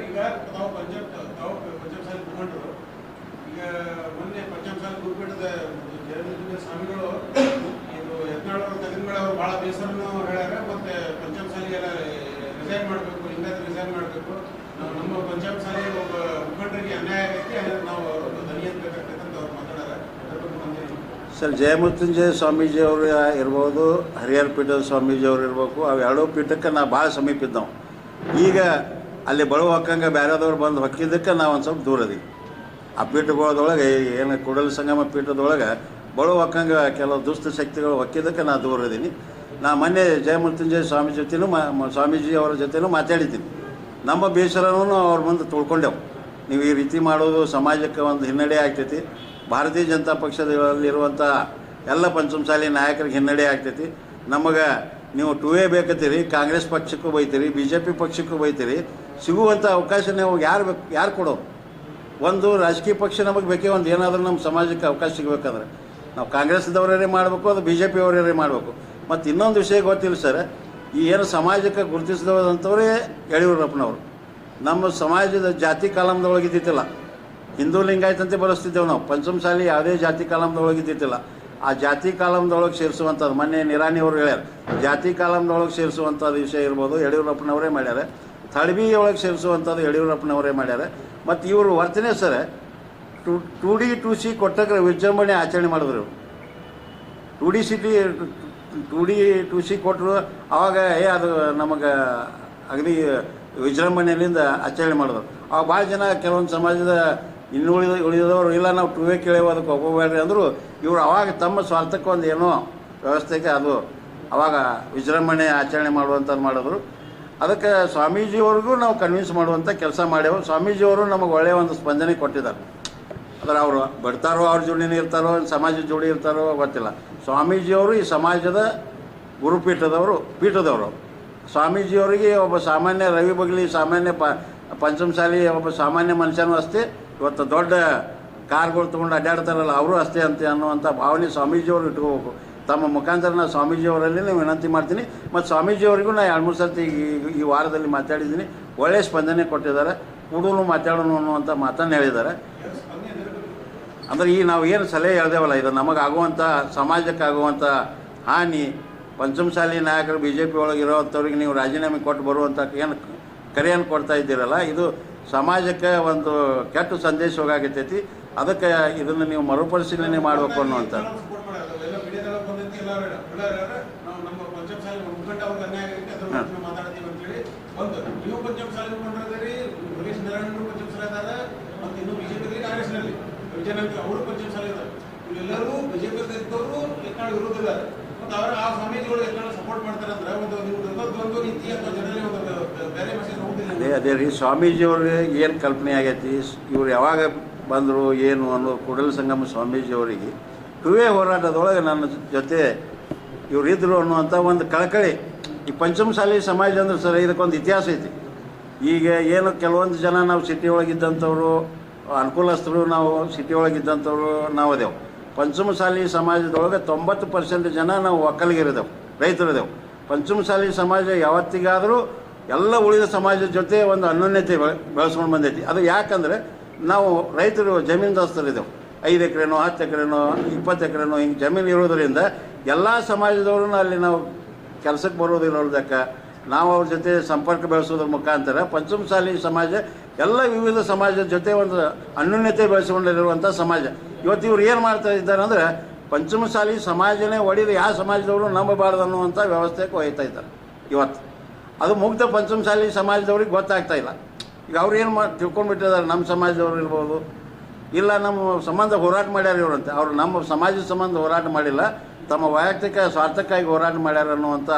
ಜಯಮಂದಿರ ಸ್ವಾಮಿಗಳು, ಇದು ಅವರು ಅವರು ಅವ್ರು? ಸರ್, ಜಯಮೃತ್ಯುಂಜಯ ಸ್ವಾಮೀಜಿಯವರು ಇರ್ಬೋದು, ಹರಿಹರ ಪೀಠದ ಸ್ವಾಮೀಜಿಯವರು ಇರ್ಬೇಕು ಅವು ಎರಡೂ ಪೀಠಕ್ಕೆ ನಾವು ಭಾಳ ಸಮೀಪ ಇದ್ದವು. ಈಗ ಅಲ್ಲಿ ಬಳುವ ಹಕ್ಕಂಗೆ ಬೇರೆದವ್ರು ಬಂದು ಹೊಕ್ಕಿದ್ದಕ್ಕೆ ನಾವು ಒಂದು ಸ್ವಲ್ಪ ದೂರದಿ ಆ ಪೀಠಗಳದೊಳಗೆ ಏನು ಕೂಡಲ ಸಂಗಮ ಪೀಠದೊಳಗೆ ಬಳುವ ಹಕ್ಕಂಗೆ ಕೆಲವು ದುಷ್ಟ ಶಕ್ತಿಗಳು ಹೊಕ್ಕಿದ್ದಕ್ಕೆ ನಾನು ದೂರ ಇದೀನಿ ನಾ ಮೊನ್ನೆ ಜಯಮೃತ್ಯುಂಜಯ ಸ್ವಾಮಿ ಜೊತೆನೂ ಮಾ ಸ್ವಾಮೀಜಿ ಅವರ ಜೊತೆನೂ ಮಾತಾಡಿದ್ದೀನಿ. ನಮ್ಮ ಬೇಸರನೂ ಅವ್ರ ಮುಂದೆ ತುಳ್ಕೊಂಡೆವು. ನೀವು ಈ ರೀತಿ ಮಾಡೋದು ಸಮಾಜಕ್ಕೆ ಒಂದು ಹಿನ್ನಡೆ ಆಗ್ತೈತಿ. ಭಾರತೀಯ ಜನತಾ ಪಕ್ಷದಲ್ಲಿರುವಂಥ ಎಲ್ಲ ಪಂಚಮಸಾಲಿ ನಾಯಕರಿಗೆ ಹಿನ್ನಡೆ ಆಗ್ತೈತಿ. ನಮಗೆ ನೀವು ಟೂ ಎ ಬೇಕತ್ತೀರಿ, ಕಾಂಗ್ರೆಸ್ ಪಕ್ಷಕ್ಕೂ ಬೈತೀರಿ ಬಿ ಜೆ ಪಿ ಪಕ್ಷಕ್ಕೂ ಬೈತೀರಿ. ಸಿಗುವಂಥ ಅವಕಾಶ ನೀವು ಯಾರು ಬೇಕು, ಯಾರು ಕೊಡೋರು ಒಂದು ರಾಜಕೀಯ ಪಕ್ಷ ನಮಗೆ ಬೇಕೇ, ಒಂದು ಏನಾದರೂ ನಮ್ಮ ಸಮಾಜಕ್ಕೆ ಅವಕಾಶ ಸಿಗಬೇಕಂದ್ರೆ. ನಾವು ಕಾಂಗ್ರೆಸ್ದವರೇ ಮಾಡಬೇಕು, ಅದು ಬಿ ಜೆ ಪಿಯವರೇ ಮಾಡಬೇಕು. ಮತ್ತು ಇನ್ನೊಂದು ವಿಷಯ ಗೊತ್ತಿಲ್ಲ ಸರ್, ಈ ಏನು ಸಮಾಜಕ್ಕೆ ಗುರುತಿಸಿದವರಂಥವರೇ ಯಡಿಯೂರಪ್ಪನವರು. ನಮ್ಮ ಸಮಾಜದ ಜಾತಿ ಕಾಲಮ್ದೊಳಗಿದ್ದಿತ್ತಿಲ್ಲ ಹಿಂದೂ ಲಿಂಗಾಯತಂತೆ ಬಳಸ್ತಿದ್ದೇವೆ ನಾವು. ಪಂಚಮಸಾಲಿ ಯಾವುದೇ ಜಾತಿ ಕಾಲಮ್ದೊಳಗಿದ್ದಿತ್ತಿಲ್ಲ ಆ ಜಾತಿ ಕಾಲಮ್ದೊಳಗೆ ಸೇರಿಸುವಂಥದ್ದು ಮೊನ್ನೆ ನಿರಾಣಿ ಅವರು ಹೇಳ್ಯಾರ. ಜಾತಿ ಕಾಲಮ್ದೊಳಗೆ ಸೇರಿಸುವಂಥದ್ದು ವಿಷಯ ಇರ್ಬೋದು, ಯಡಿಯೂರಪ್ಪನವರೇ ಮಾಡ್ಯಾರ. ತಳಬಿ ಒಳಗೆ ಸೇರಿಸುವಂಥದ್ದು ಯಡಿಯೂರಪ್ಪನವರೇ ಮಾಡ್ಯಾರ. ಮತ್ತು ಇವರು ವರ್ತನೆ sir two two D two C ಕೊಟ್ಟಕ್ರೆ ವಿಜೃಂಭಣೆ ಆಚರಣೆ ಮಾಡಿದ್ರು. Two D city two D two C ಕೊಟ್ಟರು ಆವಾಗ ಏ, ಅದು ನಮಗೆ ಅಗದಿ ವಿಜೃಂಭಣೆಯಿಂದ ಆಚರಣೆ ಮಾಡಿದ್ರು. ಆವಾಗ ಭಾಳ ಜನ ಕೆಲವೊಂದು ಸಮಾಜದ ಇನ್ನು ಉಳಿದ, ಉಳಿದವರು, ಇಲ್ಲ, ನಾವು ಟೂವೇ ಕೇಳೇವು, ಅದಕ್ಕೆ ಒಪ್ಪಬೇಡ್ರಿ ಅಂದರು. ಇವರು ಅವಾಗ ತಮ್ಮ ಸ್ವಾರ್ಥಕ್ಕೆ ಒಂದು ಏನೋ ವ್ಯವಸ್ಥೆಗೆ ಅದು ಅವಾಗ ವಿಜೃಂಭಣೆ ಆಚರಣೆ ಮಾಡುವಂಥದ್ದು ಮಾಡಿದ್ರು. ಅದಕ್ಕೆ ಸ್ವಾಮೀಜಿಯವ್ರಿಗೂ ನಾವು ಕನ್ವಿನ್ಸ್ ಮಾಡುವಂಥ ಕೆಲಸ ಮಾಡ್ಯವು. ಸ್ವಾಮೀಜಿಯವರು ನಮಗೆ ಒಳ್ಳೆಯ ಒಂದು ಸ್ಪಂದನೆ ಕೊಟ್ಟಿದ್ದಾರೆ. ಅಂದ್ರೆ ಅವರು ಬರ್ತಾರೋ ಅವ್ರ ಜೋಡಿನೇ ಇರ್ತಾರೋ ಸಮಾಜದ ಜೋಡಿ ಇರ್ತಾರೋ ಗೊತ್ತಿಲ್ಲ. ಸ್ವಾಮೀಜಿಯವರು ಈ ಸಮಾಜದ ಗುರುಪೀಠದವರು, ಪೀಠದವರು. ಸ್ವಾಮೀಜಿಯವರಿಗೆ ಒಬ್ಬ ಸಾಮಾನ್ಯ ರವಿ ಬಗ್ಲಿ, ಸಾಮಾನ್ಯ ಪ, ಪಂಚಮಸಾಲಿ ಒಬ್ಬ ಸಾಮಾನ್ಯ ಮನುಷ್ಯನೂ ಅಷ್ಟೇ. ಇವತ್ತು ದೊಡ್ಡ ಕಾರ್ಗಳು ತೊಗೊಂಡು ಅಡ್ಡಾಡ್ತಾರಲ್ಲ, ಅವರು ಅಷ್ಟೇ ಅಂತ ಅನ್ನುವಂಥ ಭಾವನೆ ಸ್ವಾಮೀಜಿಯವರು ಇಟ್ಕೋಬೇಕು. ತಮ್ಮ ಮುಖಾಂತರ ನಾನು ಸ್ವಾಮೀಜಿಯವರಲ್ಲಿ ನಾನು ವಿನಂತಿ ಮಾಡ್ತೀನಿ. ಮತ್ತು ಸ್ವಾಮೀಜಿಯವರಿಗೂ ನಾನು ಎರಡು ಮೂರು ಸರ್ತಿ ಈ ಈ ವಾರದಲ್ಲಿ ಮಾತಾಡಿದ್ದೀನಿ. ಒಳ್ಳೆಯ ಸ್ಪಂದನೆ ಕೊಟ್ಟಿದ್ದಾರೆ. ಕೂಡಲು ಮಾತಾಡೋಣ ಅನ್ನುವಂಥ ಮಾತನ್ನು ಹೇಳಿದ್ದಾರೆ ಯಾರು ಸ್ಪಂದನೆ ಎದರ ಬಗ್ಗೆ? ಅಂದ್ರೆ ಈ ನಾವು ಏನು ಸಲಹೆ ಹೇಳ್ದೇವಲ್ಲ, ಇದು ನಮಗಾಗುವಂಥ ಸಮಾಜಕ್ಕಾಗುವಂಥ ಹಾನಿ, ಪಂಚಮಸಾಲಿ ನಾಯಕರು ಬಿ ಜೆ ಪಿ ಒಳಗೆ ಇರೋವಂಥವ್ರಿಗೆ ನೀವು ರಾಜೀನಾಮೆ ಕೊಟ್ಟು ಬರುವಂಥ ಏನು ಕರೆಯನ್ನು ಕೊಡ್ತಾ ಇದ್ದೀರಲ್ಲ, ಇದು ಸಮಾಜಕ್ಕೆ ಒಂದು ಕೆಟ್ಟ ಸಂದೇಶ ಹೋಗಾಗತ್ತೈತಿ ಅದಕ್ಕೆ ಇದನ್ನು ನೀವು ಮರುಪರಿಶೀಲನೆ ಮಾಡಬೇಕು ಅನ್ನುವಂಥ ನಾವು support ಮಾಡೋದು. ಎಲ್ಲ ಮೀಡಿಯಾದೊಳಗೆ ಬಂದೈತಿ, ಎಲ್ಲರೂ ಹೇಳ- ಎಲ್ಲರೂ ಹೇಳ್ಯಾರ, ನಾವು ನಮ್ಮ ಪಂಚಮಸಾಲಿ ಮುಖಂಡ ಅವ್ರಿಗೆ ಅನ್ಯಾಯ ಆಗೈತಿ, ಅದ್ರ ಬಗ್ಗೆ ನಾವು ಮಾತಾಡ್ತೀವಿ ಅಂತೇಳಿ ಒಂದು ನೀವು ಪಂಚಮಸಾಲಿ ಮುಖಂಡರದಿರಿ ಯೋಗೇಶ್ ನಾರಾಯಣರು ಪಂಚಮಸಾಲಿ ಅದಾರ ಮತ್ತು ಇನ್ನು ಬಿಜೆಪಿ ಕಾಂಗ್ರೆಸ್ನಲ್ಲಿ ವಿಜಯನಗರ ಅವರು ಪಂಚಮಸಾಲಿ ಅದಾರ ಇವರೆಲ್ಲರೂ ಬಿಜೆಪಿ ಇದ್ದವರು ಯತ್ನಾಳ್ ವಿರೋಧ ಇದ್ದಾರೆ ಮತ್ತು ಅವರ ಆ ಸ್ವಾಮೀಜಿಗಳು ಯತ್ನಾಳ್ ಸಪೋರ್ಟ್ ಮಾಡ್ತಾರೆ ಅಂದ್ರೆ ಒಂದು ನೀವು ದ್ವಂದ್ವ ನೀತಿ ಅಥವಾ ಜನರಲ್ಲಿ ಒಂದು ಬೇರೆ ಮೆಸೇಜ್ ಅದೇ ಅದೇ ರೀ, ಸ್ವಾಮೀಜಿಯವ್ರಿಗೆ ಏನು ಕಲ್ಪನೆ ಆಗೈತಿ? ಇವ್ರು ಯಾವಾಗ ಬಂದರು, ಏನು ಅನ್ನೋ ಕೂಡಲ ಸಂಗಮ ಸ್ವಾಮೀಜಿಯವರಿಗೆ ಕುವೆ ಹೋರಾಟದೊಳಗೆ ನನ್ನ ಜೊತೆ ಇವ್ರು ಇದ್ರು ಅನ್ನುವಂಥ ಒಂದು ಕಳಕಳಿ. ಈ ಪಂಚಮಸಾಲಿ ಸಮಾಜ ಅಂದ್ರೆ ಸರ್, ಇದಕ್ಕೊಂದು ಇತಿಹಾಸ ಐತಿ. ಈಗ ಏನು ಕೆಲವೊಂದು ಜನ ನಾವು ಸಿಟಿ ಒಳಗಿದ್ದಂಥವ್ರು ಅನುಕೂಲಸ್ಥರು ನಾವು ಸಿಟಿ ಒಳಗಿದ್ದಂಥವ್ರು ನಾವು ಅದೇವು ಪಂಚಮಸಾಲಿ ಸಮಾಜದೊಳಗೆ ತೊಂಬತ್ತು ಪರ್ಸೆಂಟ್ ಜನ ನಾವು ಒಕ್ಕಲಿಗರಿದೆವು. ರೈತರಿದೆವು ಪಂಚಮಸಾಲಿ ಸಮಾಜ ಯಾವತ್ತಿಗಾದರೂ ಎಲ್ಲ ಉಳಿದ ಸಮಾಜದ ಜೊತೆ ಒಂದು ಅನ್ಯೋನ್ಯತೆ ಬೆಳೆ, ಬೆಳೆಸ್ಕೊಂಡು ಬಂದೈತಿ. ಅದು ಯಾಕಂದರೆ ನಾವು ರೈತರು ಜಮೀನ್ದಾಸ್ತರಿದ್ದೆವು ಐದು ಎಕರೆನೋ, ಹತ್ತು ಎಕರೆನೋ, ಇಪ್ಪತ್ತು ಎಕರೆನೋ ಹಿಂಗೆ ಜಮೀನು ಇರೋದರಿಂದ ಎಲ್ಲ ಸಮಾಜದವ್ರನ್ನ ಅಲ್ಲಿ ನಾವು ಕೆಲಸಕ್ಕೆ ಬರೋದಿರೋದಕ್ಕೆ ನಾವು ಅವ್ರ ಜೊತೆ ಸಂಪರ್ಕ ಬೆಳೆಸೋದ್ರ ಮುಖಾಂತರ ಪಂಚಮಸಾಲಿ ಸಮಾಜ ಎಲ್ಲ ವಿವಿಧ ಸಮಾಜದ ಜೊತೆ ಒಂದು ಅನ್ಯೋನ್ಯತೆ ಬೆಳೆಸ್ಕೊಂಡಿರುವಂಥ ಸಮಾಜ. ಇವತ್ತು ಇವ್ರು ಏನು ಮಾಡ್ತಾ ಇದ್ದಾರೆ ಅಂದರೆ ಪಂಚಮಸಾಲಿ ಸಮಾಜನೇ ಒಡೆದು ಯಾವ ಸಮಾಜದವರು ನಂಬಬಾರ್ದು ಅನ್ನುವಂಥ ವ್ಯವಸ್ಥೆಗೆ ಒಯ್ತಾ ಇದ್ದಾರೆ. ಇವತ್ತು. ಅದು ಮುಗ್ಧ ಪಂಚಮಸಾಲಿ ಸಮಾಜದವ್ರಿಗೆ ಗೊತ್ತಾಗ್ತಾ ಇಲ್ಲ. ಈಗ ಅವ್ರು ಏನು ಮಾಡಿ ತಿಳ್ಕೊಂಡ್ಬಿಟ್ಟಿದ್ದಾರೆ? ನಮ್ಮ ಸಮಾಜದವ್ರು ಇರ್ಬೋದು. ಇಲ್ಲ, ನಮ್ಮ ಸಂಬಂಧ ಹೋರಾಟ ಮಾಡ್ಯಾರ ಇವರಂತೆ. ಅವರು ನಮ್ಮ ಸಮಾಜದ ಸಂಬಂಧ ಹೋರಾಟ ಮಾಡಿಲ್ಲ. ತಮ್ಮ ವೈಯಕ್ತಿಕ ಸ್ವಾರ್ಥಕ್ಕಾಗಿ ಹೋರಾಟ ಮಾಡ್ಯಾರ ಅನ್ನುವಂಥ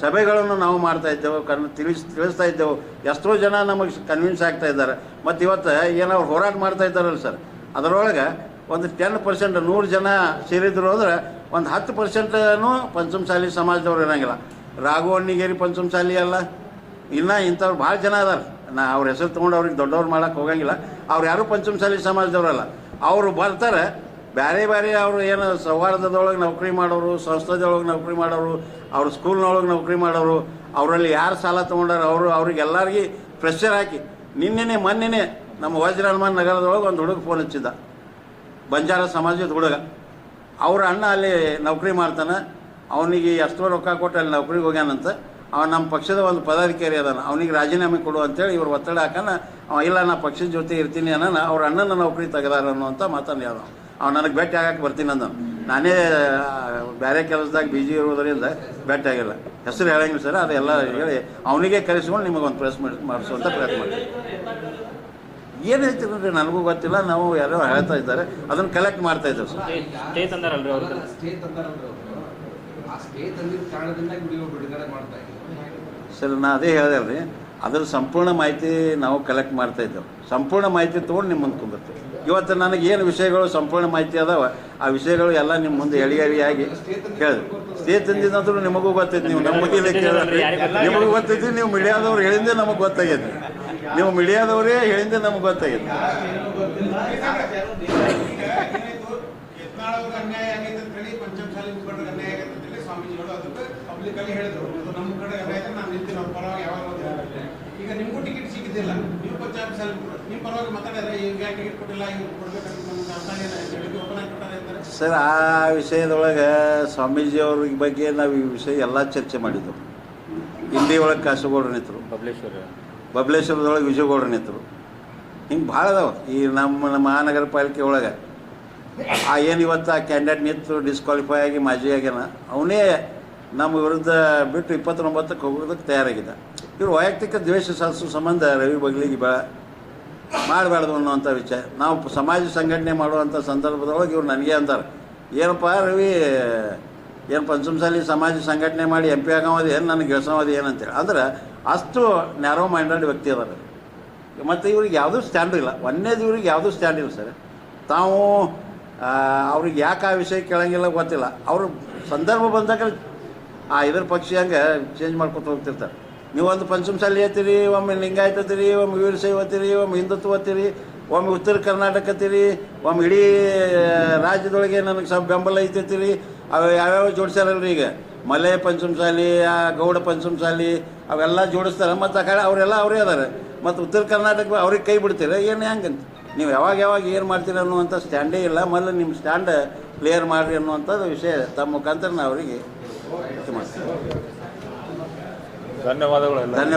ಸಭೆಗಳನ್ನು ನಾವು ಮಾಡ್ತಾ ಇದ್ದೆವು, ಕನ್ ತಿಳಿಸ್ ತಿಳಿಸ್ತಾ ಇದ್ದೆವು. ಎಷ್ಟೋ ಜನ ನಮಗೆ ಕನ್ವಿನ್ಸ್ ಆಗ್ತಾ ಇದ್ದಾರೆ. ಮತ್ತು ಇವತ್ತು ಏನೋ ಅವ್ರು ಹೋರಾಟ ಮಾಡ್ತಾ ಇದ್ದಾರಲ್ಲ ಸರ್. ಅದರೊಳಗೆ ಒಂದು ಟೆನ್ ಪರ್ಸೆಂಟ್ ನೂರು ಜನ ಸೇರಿದ್ರು ಅಂದ್ರೆ ಒಂದು ಹತ್ತು ಪರ್ಸೆಂಟನು ಪಂಚಮಸಾಲಿ ಸಮಾಜದವ್ರು ಇರಂಗಿಲ್ಲ. ರಾಘವಣ್ಣಿಗೇರಿ ಪಂಚಮಸಾಲಿ ಅಲ್ಲ. ಇನ್ನು ಇಂಥವ್ರು ಭಾಳ ಜನ ಅದಾರ. ನಾ ಅವ್ರ ಹೆಸರು ತೊಗೊಂಡು ಅವ್ರಿಗೆ ದೊಡ್ಡವ್ರು ಮಾಡೋಕೆ ಹೋಗಂಗಿಲ್ಲ. ಅವ್ರು ಯಾರು ಪಂಚಮಸಾಲಿ ಸಮಾಜದವರಲ್ಲ ಅವರು ಬರ್ತಾರೆ. ಬೇರೆ ಬೇರೆ ಅವರು ಏನು ಸೌಹಾರ್ದದೊಳಗೆ ನೌಕರಿ ಮಾಡೋರು, ಸಂಸ್ಥೆದೊಳಗೆ ನೌಕರಿ ಮಾಡೋರು, ಅವ್ರ ಸ್ಕೂಲ್ನೊಳಗೆ ನೌಕರಿ ಮಾಡೋರು, ಅವರಲ್ಲಿ ಯಾರು ಸಾಲ ತೊಗೊಂಡಾರ ಅವರು, ಅವ್ರಿಗೆ ಎಲ್ಲರಿಗೆ ಪ್ರೆಷರ್ ಹಾಕಿ. ನಿನ್ನೆನೆ ಮೊನ್ನೆನೆ ನಮ್ಮ ವಜ್ರ ಹನುಮಾನ್ ನಗರದೊಳಗೆ ಒಂದು ಹುಡುಗ ಫೋನ್ ಹಚ್ಚಿದ್ದ. ಬಂಜಾರ ಸಮಾಜದ ಹುಡುಗ. ಅವ್ರ ಅಣ್ಣ ಅಲ್ಲಿ ನೌಕರಿ ಮಾಡ್ತಾನೆ. ಅವನಿಗೆ ಎಷ್ಟೋ ರೊಕ್ಕ ಕೊಟ್ಟು ಅಲ್ಲಿ ನೌಕರಿಗೆ ಹೋಗ್ಯಾನಂತ. ಅವ ನಮ್ಮ ಪಕ್ಷದ ಒಂದು ಪದಾಧಿಕಾರಿ ಅದಾನ. ಅವನಿಗೆ ರಾಜೀನಾಮೆ ಕೊಡು ಅಂತೇಳಿ ಇವ್ರು ಒತ್ತಡ ಹಾಕನ. ಅವ ಇಲ್ಲ, ನಾ ಪಕ್ಷದ ಜೊತೆ ಇರ್ತೀನಿ ಅನ್ನೋಣ ಅವ್ರ ಅಣ್ಣನ ನೌಕರಿ ತೆಗೆದಾರ ಅಂತ ಮಾತನ್ನು ಅದ ಅವ ನನಗೆ ಭೇಟಿ ಆಗಕ್ಕೆ ಬರ್ತೀನಿ ಅಂದ ನಾನೇ ಬೇರೆ ಕೆಲಸದಾಗ ಬಿಜಿ ಇರೋದರಿಂದ ಭೇಟಿ ಆಗಿಲ್ಲ. ಹೆಸರು ಹೇಳಂಗಿಲ್ಲ ಸರ್. ಅದೆಲ್ಲ ಹೇಳಿ ಅವನಿಗೆ ಕರೆಸ್ಕೊಂಡು ಒಂದು ಪ್ರೆಸ್ ಮಾಡಿಸುವಂಥ ಪ್ರಯತ್ನ ಮಾಡಿ ಏನು ಹೇಳ್ತೀರಿ ನನಗೂ ಗೊತ್ತಿಲ್ಲ ನಾವು ಯಾರೋ ಹೇಳ್ತಾ ಇದ್ದಾರೆ. ಅದನ್ನು ಕಲೆಕ್ಟ್ ಮಾಡ್ತಾ ಇದ್ದಾರೆ ಸರ್. ಸ್ಟೇ ತಂದಾರಲ್ರಿ ಅವರು? ಸ್ಟೇ ತಂದಾರಲ್ರಿ ಅವರು. ಆ ಸ್ಟೇ ತಂದಿದ್ದ ಕಾರಣದಿಂದ ವಿಡಿಯೋ ಬಿಡುಗಡೆ ಮಾಡ್ತಾ ಇದ್ದೀವಿ ಸರ್ ನಾ ಅದೇ ಹೇಳಿದೆ ರೀ ಅದ್ರ ಸಂಪೂರ್ಣ ಮಾಹಿತಿ ನಾವು ಕಲೆಕ್ಟ್ ಮಾಡ್ತಾ ಇದ್ದೇವೆ. ಸಂಪೂರ್ಣ ಮಾಹಿತಿ ತೊಗೊಂಡು ನಿಮ್ಮನ್ನು ಮುಂದೆ ಕುಂದಿರ್ತೀವಿ. ಇವತ್ತು ನನಗೆ ಏನು ವಿಷಯಗಳು ಸಂಪೂರ್ಣ ಮಾಹಿತಿ ಅದಾವ, ಆ ವಿಷಯಗಳು ಎಲ್ಲ ನಿಮ್ಮ ಮುಂದೆ ಎಳಿ ಎಳಿಯಾಗಿ ಕೇಳಿದೆ ಸ್ಟೇ ತಂದಿದ್ದಂದ್ರೂ ನಿಮಗೂ ಗೊತ್ತೈತಿ, ನೀವು ನಮ್ಮ ಕೇಳಿದ್ರಿ ನಿಮಗೂ ಗೊತ್ತೈತಿ, ನೀವು ಮೀಡಿಯಾದವ್ರು ಹೇಳಿಂದೆ ನಮಗೆ ಗೊತ್ತಾಗೈತಿ. ನೀವು ಮೀಡಿಯಾದವರೇ ಹೇಳಿಂದೆ ನಮಗೆ ಗೊತ್ತಾಗೈತಿ. ಈಗ ನಿಮಗೂ ಟಿಕೆಟ್ ಸಿಕ್ಕಿದ್ದಿಲ್ಲ. ಸರ್ ಆ ವಿಷಯದೊಳಗೆ ಸ್ವಾಮೀಜಿಯವ್ರ ಬಗ್ಗೆ ನಾವು ಈ ವಿಷಯ ಎಲ್ಲ ಚರ್ಚೆ ಮಾಡಿದ್ದೆವು ಹಿಂದಿ ಒಳಗೆ ಕಾಸುಗೌಡ್ರು ನಿಂತರು ಬಬ್ಲೇಶ್ವರ. ಬಬ್ಲೇಶ್ವರದೊಳಗೆ ವಿಜಯಗೌಡ್ರು ನಿಂತರು ಹಿಂಗೆ ಭಾಳ ಅದಾವೆ. ಈ ನಮ್ಮ ನಮ್ಮ ಮಹಾನಗರ ಪಾಲಿಕೆ ಒಳಗೆ. ಆ ಏನು ಇವತ್ತು ಆ ಕ್ಯಾಂಡಿಡೇಟ್ ನಿಂತು ಡಿಸ್ಕ್ವಾಲಿಫೈ ಆಗಿ ಮಾಜಿ ಆಗ್ಯಾನ ಅವನೇ ನಮ್ಮ ವಿರುದ್ಧ ಬಿಟ್ಟು ಇಪ್ಪತ್ತೊಂಬತ್ತಕ್ಕೆ ಹೋಗೋದಕ್ಕೆ ತಯಾರಾಗಿದ್ದ ಇವರು ವೈಯಕ್ತಿಕ ದ್ವೇಷ ಸಾಧಿಸೋ ಸಂಬಂಧ ರವಿ ಬಗ್ಲಿಗೆ ಬಾ, ಮಾಡಬಾರ್ದು ಅನ್ನೋವಂಥ ವಿಚಾರ. ನಾವು ಸಮಾಜ ಸಂಘಟನೆ ಮಾಡುವಂಥ ಸಂದರ್ಭದೊಳಗೆ ಇವ್ರು ನನಗೆ ಅಂತಾರೆ. ಏನಪ್ಪ ರವಿ, ಏನು ಪಂಚಮಸಾಲಿ ಸಮಾಜ ಸಂಘಟನೆ ಮಾಡಿ ಎಂ ಪಿ ಆಗೋದು ಏನು, ನನಗೆ ಗೆಲ್ಸೋದು ಅಂತೇಳಿ ಅಂದ್ರೆ ಅಷ್ಟು ನ್ಯಾರೋ ಮೈಂಡೆಡ್ ವ್ಯಕ್ತಿ ಅದಾರೆ. ಮತ್ತು ಇವ್ರಿಗೆ ಯಾವುದೂ ಸ್ಟ್ಯಾಂಡ್ ಇಲ್ಲ. ಒಂದೇದು ಇವ್ರಿಗೆ ಯಾವುದೂ ಸ್ಟ್ಯಾಂಡ್ ಇಲ್ಲ ಸರ್. ತಾವು ಅವ್ರಿಗೆ ಯಾಕೆ ಆ ವಿಷಯ ಕೇಳಂಗಿಲ್ಲ ಗೊತ್ತಿಲ್ಲ. ಅವರು ಸಂದರ್ಭ ಬಂದಾಗ ಆ ಇದ್ರ ಪಕ್ಷಿ ಹಂಗೆ ಚೇಂಜ್ ಮಾಡ್ಕೊತ ಹೋಗ್ತಿರ್ತಾರೆ. ನೀವು ಒಂದು ಪಂಚಮಸಾಲಿ ಹೇಳ್ತೀರಿ ಒಮ್ಮೆ ಲಿಂಗಾಯತ ಅತ್ತೀರಿ ಒಮ್ಮೆ ವೀರಶೈವ ಹೋಗ್ತೀರಿ ಒಮ್ಮೆ ಹಿಂದುತ್ವ ಅಂತೀರಿ ಒಮ್ಮೆ ಉತ್ತರ ಕರ್ನಾಟಕ ಅಂತೀರಿ ಒಮ್ಮೆ ಇಡೀ ರಾಜ್ಯದೊಳಗೆ ನನಗೆ ಸ್ವಲ್ಪ ಬೆಂಬಲ ಐತಿರ್ತೀರಿ ಅವು ಯಾವ್ಯಾವ ಜೋಡಿಸ್ಯಾರಲ್ರಿ ಈಗ? ಮಲೆ ಪಂಚಮಸಾಲಿ ಆ, ಗೌಡ ಪಂಚಮಸಾಲಿ ಅವೆಲ್ಲ ಜೋಡಿಸ್ತಾರೆ. ಮತ್ತು ಆ ಕಡೆ ಅವರೆಲ್ಲ ಅವರೇ ಅದಾರೆ. ಮತ್ತು ಉತ್ತರ ಕರ್ನಾಟಕ ಅವ್ರಿಗೆ ಕೈ ಬಿಡ್ತೀರ? ಏನು ಹೆಂಗಂತ? ನೀವು ಯಾವಾಗ ಯಾವಾಗ ಏನು ಮಾಡ್ತೀರಿ ಅನ್ನುವಂಥ ಸ್ಟ್ಯಾಂಡೇ ಇಲ್ಲ. ಮೊದಲು ನಿಮ್ಮ ಸ್ಟ್ಯಾಂಡ್ ಕ್ಲಿಯರ್ ಮಾಡಿರಿ ಅನ್ನುವಂಥದ್ದು ವಿಷಯ. ತಮ್ಮ ಮುಖಾಂತರ ಅವರಿಗೆ ಧನ್ಯವಾದಗಳು ಧನ್ಯವಾದ